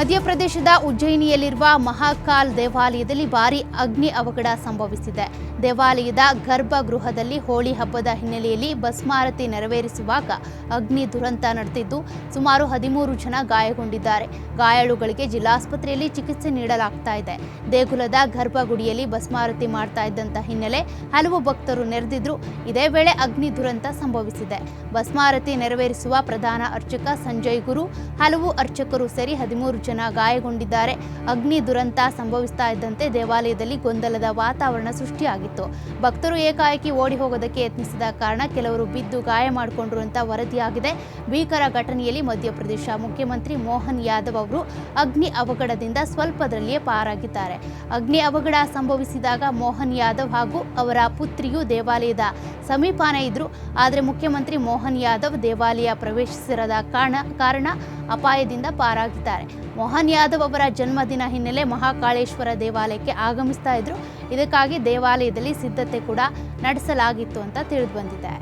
ಮಧ್ಯಪ್ರದೇಶದ ಉಜ್ಜಯಿನಿಯಲ್ಲಿರುವ ಮಹಾಕಾಲ್ ದೇವಾಲಯದಲ್ಲಿ ಭಾರಿ ಅಗ್ನಿ ಅವಘಡ ಸಂಭವಿಸಿದೆ. ದೇವಾಲಯದ ಗರ್ಭಗೃಹದಲ್ಲಿ ಹೋಳಿ ಹಬ್ಬದ ಹಿನ್ನೆಲೆಯಲ್ಲಿ ಭಸ್ಮಾರತಿ ನೆರವೇರಿಸುವಾಗ ಅಗ್ನಿ ದುರಂತ ನಡೆದಿದ್ದು, ಸುಮಾರು ಹದಿಮೂರು ಜನ ಗಾಯಗೊಂಡಿದ್ದಾರೆ. ಗಾಯಾಳುಗಳಿಗೆ ಜಿಲ್ಲಾಸ್ಪತ್ರೆಯಲ್ಲಿ ಚಿಕಿತ್ಸೆ ನೀಡಲಾಗ್ತಾ ಇದೆ. ದೇಗುಲದ ಗರ್ಭಗುಡಿಯಲ್ಲಿ ಭಸ್ಮಾರತಿ ಮಾಡ್ತಾ ಇದ್ದಂಥ ಹಿನ್ನೆಲೆ ಹಲವು ಭಕ್ತರು ನೆರೆದಿದ್ರು. ಇದೇ ವೇಳೆ ಅಗ್ನಿ ದುರಂತ ಸಂಭವಿಸಿದೆ. ಭಸ್ಮಾರತಿ ನೆರವೇರಿಸುವ ಪ್ರಧಾನ ಅರ್ಚಕ ಸಂಜಯ್ ಗುರು, ಹಲವು ಅರ್ಚಕರು ಸೇರಿ ಹದಿಮೂರು ಜನ ಗಾಯಗೊಂಡಿದ್ದಾರೆ. ಅಗ್ನಿ ದುರಂತ ಸಂಭವಿಸ್ತಾ ಇದ್ದಂತೆ ದೇವಾಲಯದಲ್ಲಿ ಗೊಂದಲದ ವಾತಾವರಣ ಸೃಷ್ಟಿಯಾಗಿತ್ತು. ಭಕ್ತರು ಏಕಾಏಕಿ ಓಡಿ ಹೋಗೋದಕ್ಕೆ ಯತ್ನಿಸಿದ ಕಾರಣ ಕೆಲವರು ಬಿದ್ದು ಗಾಯ ಮಾಡಿಕೊಂಡ್ರು ಅಂತ ವರದಿಯಾಗಿದೆ. ಭೀಕರ ಘಟನೆಯಲ್ಲಿ ಮಧ್ಯಪ್ರದೇಶ ಮುಖ್ಯಮಂತ್ರಿ ಮೋಹನ್ ಯಾದವ್ ಅವರು ಅಗ್ನಿ ಅವಘಡದಿಂದ ಸ್ವಲ್ಪದರಲ್ಲಿಯೇ ಪಾರಾಗಿದ್ದಾರೆ. ಅಗ್ನಿ ಅವಘಡ ಸಂಭವಿಸಿದಾಗ ಮೋಹನ್ ಯಾದವ್ ಹಾಗೂ ಅವರ ಪುತ್ರಿಯು ದೇವಾಲಯದ ಸಮೀಪನೇ ಇದ್ರು. ಆದರೆ ಮುಖ್ಯಮಂತ್ರಿ ಮೋಹನ್ ಯಾದವ್ ದೇವಾಲಯ ಪ್ರವೇಶಿಸಿರದ ಕಾರಣ ಕಾರಣ ಅಪಾಯದಿಂದ ಪಾರಾಗಿದ್ದಾರೆ. ಮೋಹನ್ ಯಾದವ್ ಅವರ ಜನ್ಮದಿನ ಹಿನ್ನೆಲೆ ಮಹಾಕಾಳೇಶ್ವರ ದೇವಾಲಯಕ್ಕೆ ಆಗಮಿಸ್ತಾ ಇದ್ರು. ಇದಕ್ಕಾಗಿ ದೇವಾಲಯದಲ್ಲಿ ಸಿದ್ಧತೆ ಕೂಡ ನಡೆಸಲಾಗಿತ್ತು ಅಂತ ತಿಳಿದು ಬಂದಿದೆ.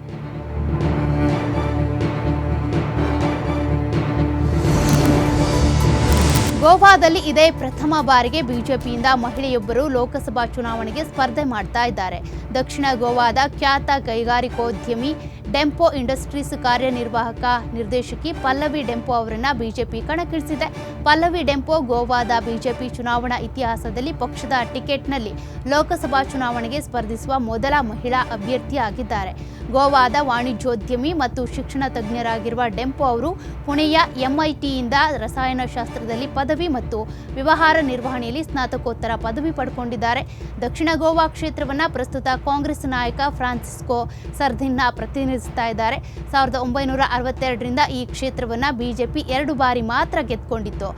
ಗೋವಾದಲ್ಲಿ ಇದೇ ಪ್ರಥಮ ಬಾರಿಗೆ ಬಿಜೆಪಿಯಿಂದ ಮಹಿಳೆಯೊಬ್ಬರು ಲೋಕಸಭಾ ಚುನಾವಣೆಗೆ ಸ್ಪರ್ಧೆ ಮಾಡ್ತಾ ಇದ್ದಾರೆ. ದಕ್ಷಿಣ ಗೋವಾದ ಖ್ಯಾತ ಕೈಗಾರಿಕೋದ್ಯಮಿ ಡೆಂಪೋ ಇಂಡಸ್ಟ್ರೀಸ್ ಕಾರ್ಯನಿರ್ವಾಹಕ ನಿರ್ದೇಶಕಿ ಪಲ್ಲವಿ ಡೆಂಪೋ ಅವರನ್ನ ಬಿಜೆಪಿ ಕಣಕ್ಕಿಳಿಸಿದೆ. ಪಲ್ಲವಿ ಡೆಂಪೋ ಗೋವಾದ ಬಿಜೆಪಿ ಚುನಾವಣಾ ಇತಿಹಾಸದಲ್ಲಿ ಪಕ್ಷದ ಟಿಕೆಟ್ನಲ್ಲಿ ಲೋಕಸಭಾ ಚುನಾವಣೆಗೆ ಸ್ಪರ್ಧಿಸುವ ಮೊದಲ ಮಹಿಳಾ ಅಭ್ಯರ್ಥಿಯಾಗಿದ್ದಾರೆ. ಗೋವಾದ ವಾಣಿಜ್ಯೋದ್ಯಮಿ ಮತ್ತು ಶಿಕ್ಷಣ ತಜ್ಞರಾಗಿರುವ ಡೆಂಪೋ ಅವರು ಪುಣೆಯ ಎಂಐಟಿಯಿಂದ ರಸಾಯನಶಾಸ್ತ್ರದಲ್ಲಿ ಪದವಿ ಮತ್ತು ವ್ಯವಹಾರ ನಿರ್ವಹಣೆಯಲ್ಲಿ ಸ್ನಾತಕೋತ್ತರ ಪದವಿ ಪಡ್ಕೊಂಡಿದ್ದಾರೆ. ದಕ್ಷಿಣ ಗೋವಾ ಕ್ಷೇತ್ರವನ್ನು ಪ್ರಸ್ತುತ ಕಾಂಗ್ರೆಸ್ ನಾಯಕ ಫ್ರಾನ್ಸಿಸ್ಕೋ ಸರ್ದಿನ್ನ ಪ್ರತಿನಿಧಿಸ್ತಾ ಇದ್ದಾರೆ. ಸಾವಿರದ ಒಂಬೈನೂರ ಅರವತ್ತೆರಡರಿಂದ ಈ ಕ್ಷೇತ್ರವನ್ನು ಬಿಜೆಪಿ ಎರಡು ಬಾರಿ ಮಾತ್ರ ಗೆದ್ದುಕೊಂಡಿತ್ತು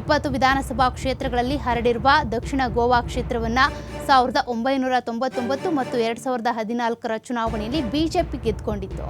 ಇಪ್ಪತ್ತು ವಿಧಾನಸಭಾ ಕ್ಷೇತ್ರಗಳಲ್ಲಿ ಹರಡಿರುವ ದಕ್ಷಿಣ ಗೋವಾ ಕ್ಷೇತ್ರವನ್ನು ಸಾವಿರದ ಒಂಬೈನೂರ ತೊಂಬತ್ತೊಂಬತ್ತು ಮತ್ತು ಎರಡು ಸಾವಿರದ ಹದಿನಾಲ್ಕರ ಚುನಾವಣೆಯಲ್ಲಿ ಬಿಜೆಪಿ ಗೆದ್ದುಕೊಂಡಿತ್ತು.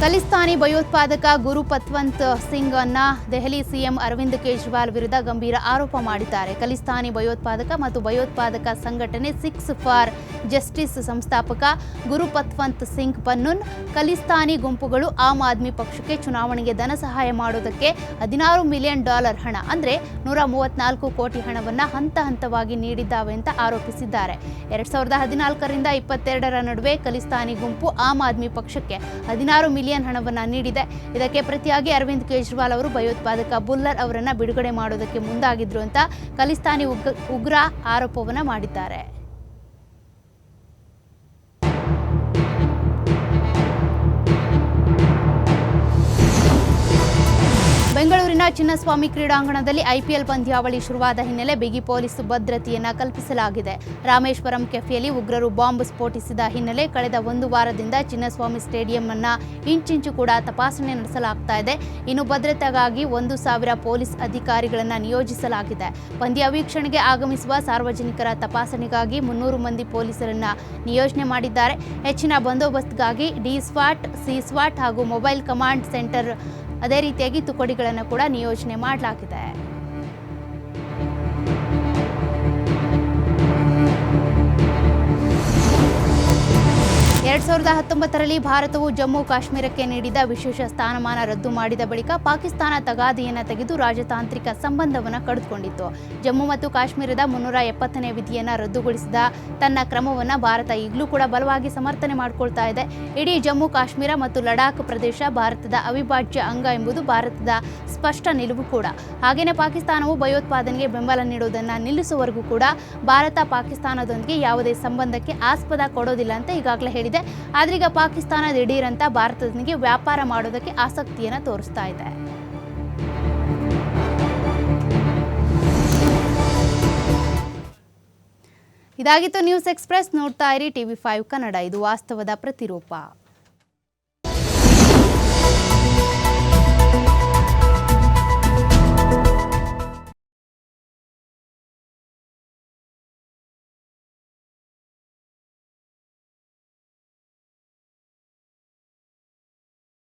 ಖಲಿಸ್ತಾನಿ ಭಯೋತ್ಪಾದಕ ಗುರು ಪತ್ವಂತ್ ಸಿಂಗ್ ಅನ್ನ ದೆಹಲಿ ಸಿಎಂ ಅರವಿಂದ್ ಕೇಜ್ರಿವಾಲ್ ವಿರುದ್ಧ ಗಂಭೀರ ಆರೋಪ ಮಾಡಿದ್ದಾರೆ. ಖಲಿಸ್ತಾನಿ ಭಯೋತ್ಪಾದಕ ಮತ್ತು ಭಯೋತ್ಪಾದಕ ಸಂಘಟನೆ ಸಿಕ್ಸ್ ಫಾರ್ ಜಸ್ಟಿಸ್ ಸಂಸ್ಥಾಪಕ ಗುರು ಪತ್ವಂತ್ ಸಿಂಗ್ ಪನ್ನುನ್ ಖಲಿಸ್ತಾನಿ ಗುಂಪುಗಳು ಆಮ್ ಆದ್ಮಿ ಪಕ್ಷಕ್ಕೆ ಚುನಾವಣೆಗೆ ಧನ ಸಹಾಯ ಮಾಡೋದಕ್ಕೆ ಹದಿನಾರು ಮಿಲಿಯನ್ ಡಾಲರ್ ಹಣ ಅಂದ್ರೆ ನೂರ ಮೂವತ್ನಾಲ್ಕು ಕೋಟಿ ಹಣವನ್ನು ಹಂತ ಹಂತವಾಗಿ ನೀಡಿದ್ದಾವೆ ಅಂತ ಆರೋಪಿಸಿದ್ದಾರೆ. ಎರಡ್ ಸಾವಿರದ ಹದಿನಾಲ್ಕರಿಂದ ಇಪ್ಪತ್ತೆರಡರ ನಡುವೆ ಖಲಿಸ್ತಾನಿ ಗುಂಪು ಆಮ್ ಆದ್ಮಿ ಪಕ್ಷಕ್ಕೆ ಹದಿನಾರು ಮಿಲಿಯನ್ ಹಣವನ್ನ ನೀಡಿದೆ. ಇದಕ್ಕೆ ಪ್ರತಿಯಾಗಿ ಅರವಿಂದ್ ಕೇಜ್ರಿವಾಲ್ ಅವರು ಭಯೋತ್ಪಾದಕ ಬುಲ್ಲರ್ ಅವರನ್ನು ಬಿಡುಗಡೆ ಮಾಡೋದಕ್ಕೆ ಮುಂದಾಗಿದ್ರು ಅಂತ ಖಲಿಸ್ತಾನಿ ಉಗ್ರ ಆರೋಪವನ್ನ ಮಾಡಿದ್ದಾರೆ. ಬೆಂಗಳೂರಿನ ಚಿನ್ನಸ್ವಾಮಿ ಕ್ರೀಡಾಂಗಣದಲ್ಲಿ ಐಪಿಎಲ್ ಪಂದ್ಯಾವಳಿ ಶುರುವಾದ ಹಿನ್ನೆಲೆ ಬಿಗಿ ಪೊಲೀಸ್ ಭದ್ರತೆಯನ್ನು ಕಲ್ಪಿಸಲಾಗಿದೆ. ರಾಮೇಶ್ವರಂ ಕೆಫೆಯಲ್ಲಿ ಉಗ್ರರು ಬಾಂಬ್ ಸ್ಫೋಟಿಸಿದ ಹಿನ್ನೆಲೆ ಕಳೆದ ಒಂದು ವಾರದಿಂದ ಚಿನ್ನಸ್ವಾಮಿ ಸ್ಟೇಡಿಯಂ ಅನ್ನ ಇಂಚಿಂಚು ಕೂಡ ತಪಾಸಣೆ ನಡೆಸಲಾಗ್ತಾ ಇದೆ. ಇನ್ನು ಭದ್ರತೆಗಾಗಿ ಒಂದು ಸಾವಿರ ಪೊಲೀಸ್ ಅಧಿಕಾರಿಗಳನ್ನು ನಿಯೋಜಿಸಲಾಗಿದೆ. ಪಂದ್ಯ ವೀಕ್ಷಣೆಗೆ ಆಗಮಿಸುವ ಸಾರ್ವಜನಿಕರ ತಪಾಸಣೆಗಾಗಿ ಮುನ್ನೂರು ಮಂದಿ ಪೊಲೀಸರನ್ನ ನಿಯೋಜನೆ ಮಾಡಿದ್ದಾರೆ. ಹೆಚ್ಚಿನ ಬಂದೋಬಸ್ತ್ಗಾಗಿ ಡಿ ಸ್ವಾಟ್, ಸಿ ಸ್ವಾಟ್ ಹಾಗೂ ಮೊಬೈಲ್ ಕಮಾಂಡ್ ಸೆಂಟರ್ ಅದೇ ರೀತಿಯಾಗಿ ತುಕಡಿಗಳನ್ನು ಕೂಡ ನಿಯೋಜನೆ ಮಾಡಲಾಗಿದೆ. ಎರಡ್ ಸಾವಿರದ ಹತ್ತೊಂಬತ್ತರಲ್ಲಿ ಭಾರತವು ಜಮ್ಮು ಕಾಶ್ಮೀರಕ್ಕೆ ನೀಡಿದ ವಿಶೇಷ ಸ್ಥಾನಮಾನ ರದ್ದು ಮಾಡಿದ ಬಳಿಕ ಪಾಕಿಸ್ತಾನ ತಗಾದಿಯನ್ನು ತೆಗೆದು ರಾಜತಾಂತ್ರಿಕ ಸಂಬಂಧವನ್ನು ಕಡಿದುಕೊಂಡಿತ್ತು. ಜಮ್ಮು ಮತ್ತು ಕಾಶ್ಮೀರದ ಮುನ್ನೂರ ಎಪ್ಪತ್ತನೇ ವಿಧಿಯನ್ನು ರದ್ದುಗೊಳಿಸಿದ ತನ್ನ ಕ್ರಮವನ್ನು ಭಾರತ ಈಗಲೂ ಕೂಡ ಬಲವಾಗಿ ಸಮರ್ಥನೆ ಮಾಡಿಕೊಳ್ತಾ ಇದೆ. ಇಡೀ ಜಮ್ಮು, ಕಾಶ್ಮೀರ ಮತ್ತು ಲಡಾಖ್ ಪ್ರದೇಶ ಭಾರತದ ಅವಿಭಾಜ್ಯ ಅಂಗ ಎಂಬುದು ಭಾರತದ ಸ್ಪಷ್ಟ ನಿಲುವು ಕೂಡ. ಹಾಗೆಯೇ ಪಾಕಿಸ್ತಾನವು ಭಯೋತ್ಪಾದನೆಗೆ ಬೆಂಬಲ ನೀಡುವುದನ್ನು ನಿಲ್ಲಿಸುವವರೆಗೂ ಕೂಡ ಭಾರತ ಪಾಕಿಸ್ತಾನದೊಂದಿಗೆ ಯಾವುದೇ ಸಂಬಂಧಕ್ಕೆ ಆಸ್ಪದ ಕೊಡೋದಿಲ್ಲ ಅಂತ ಈಗಾಗಲೇ ಹೇಳಿದೆ. ಆದ್ರೀಗ ಪಾಕಿಸ್ತಾನ ದಿಢೀರಂತ ಭಾರತದೊಂದಿಗೆ ವ್ಯಾಪಾರ ಮಾಡೋದಕ್ಕೆ ಆಸಕ್ತಿಯನ್ನು ತೋರಿಸ್ತಾ ಇದೆ. ಇದಾಗಿತ್ತು ನ್ಯೂಸ್ ಎಕ್ಸ್ಪ್ರೆಸ್. ನೋಡ್ತಾ ಇರಿ ಟಿವಿ ಫೈವ್ ಕನ್ನಡ. ಇದು ವಾಸ್ತವದ ಪ್ರತಿರೂಪ.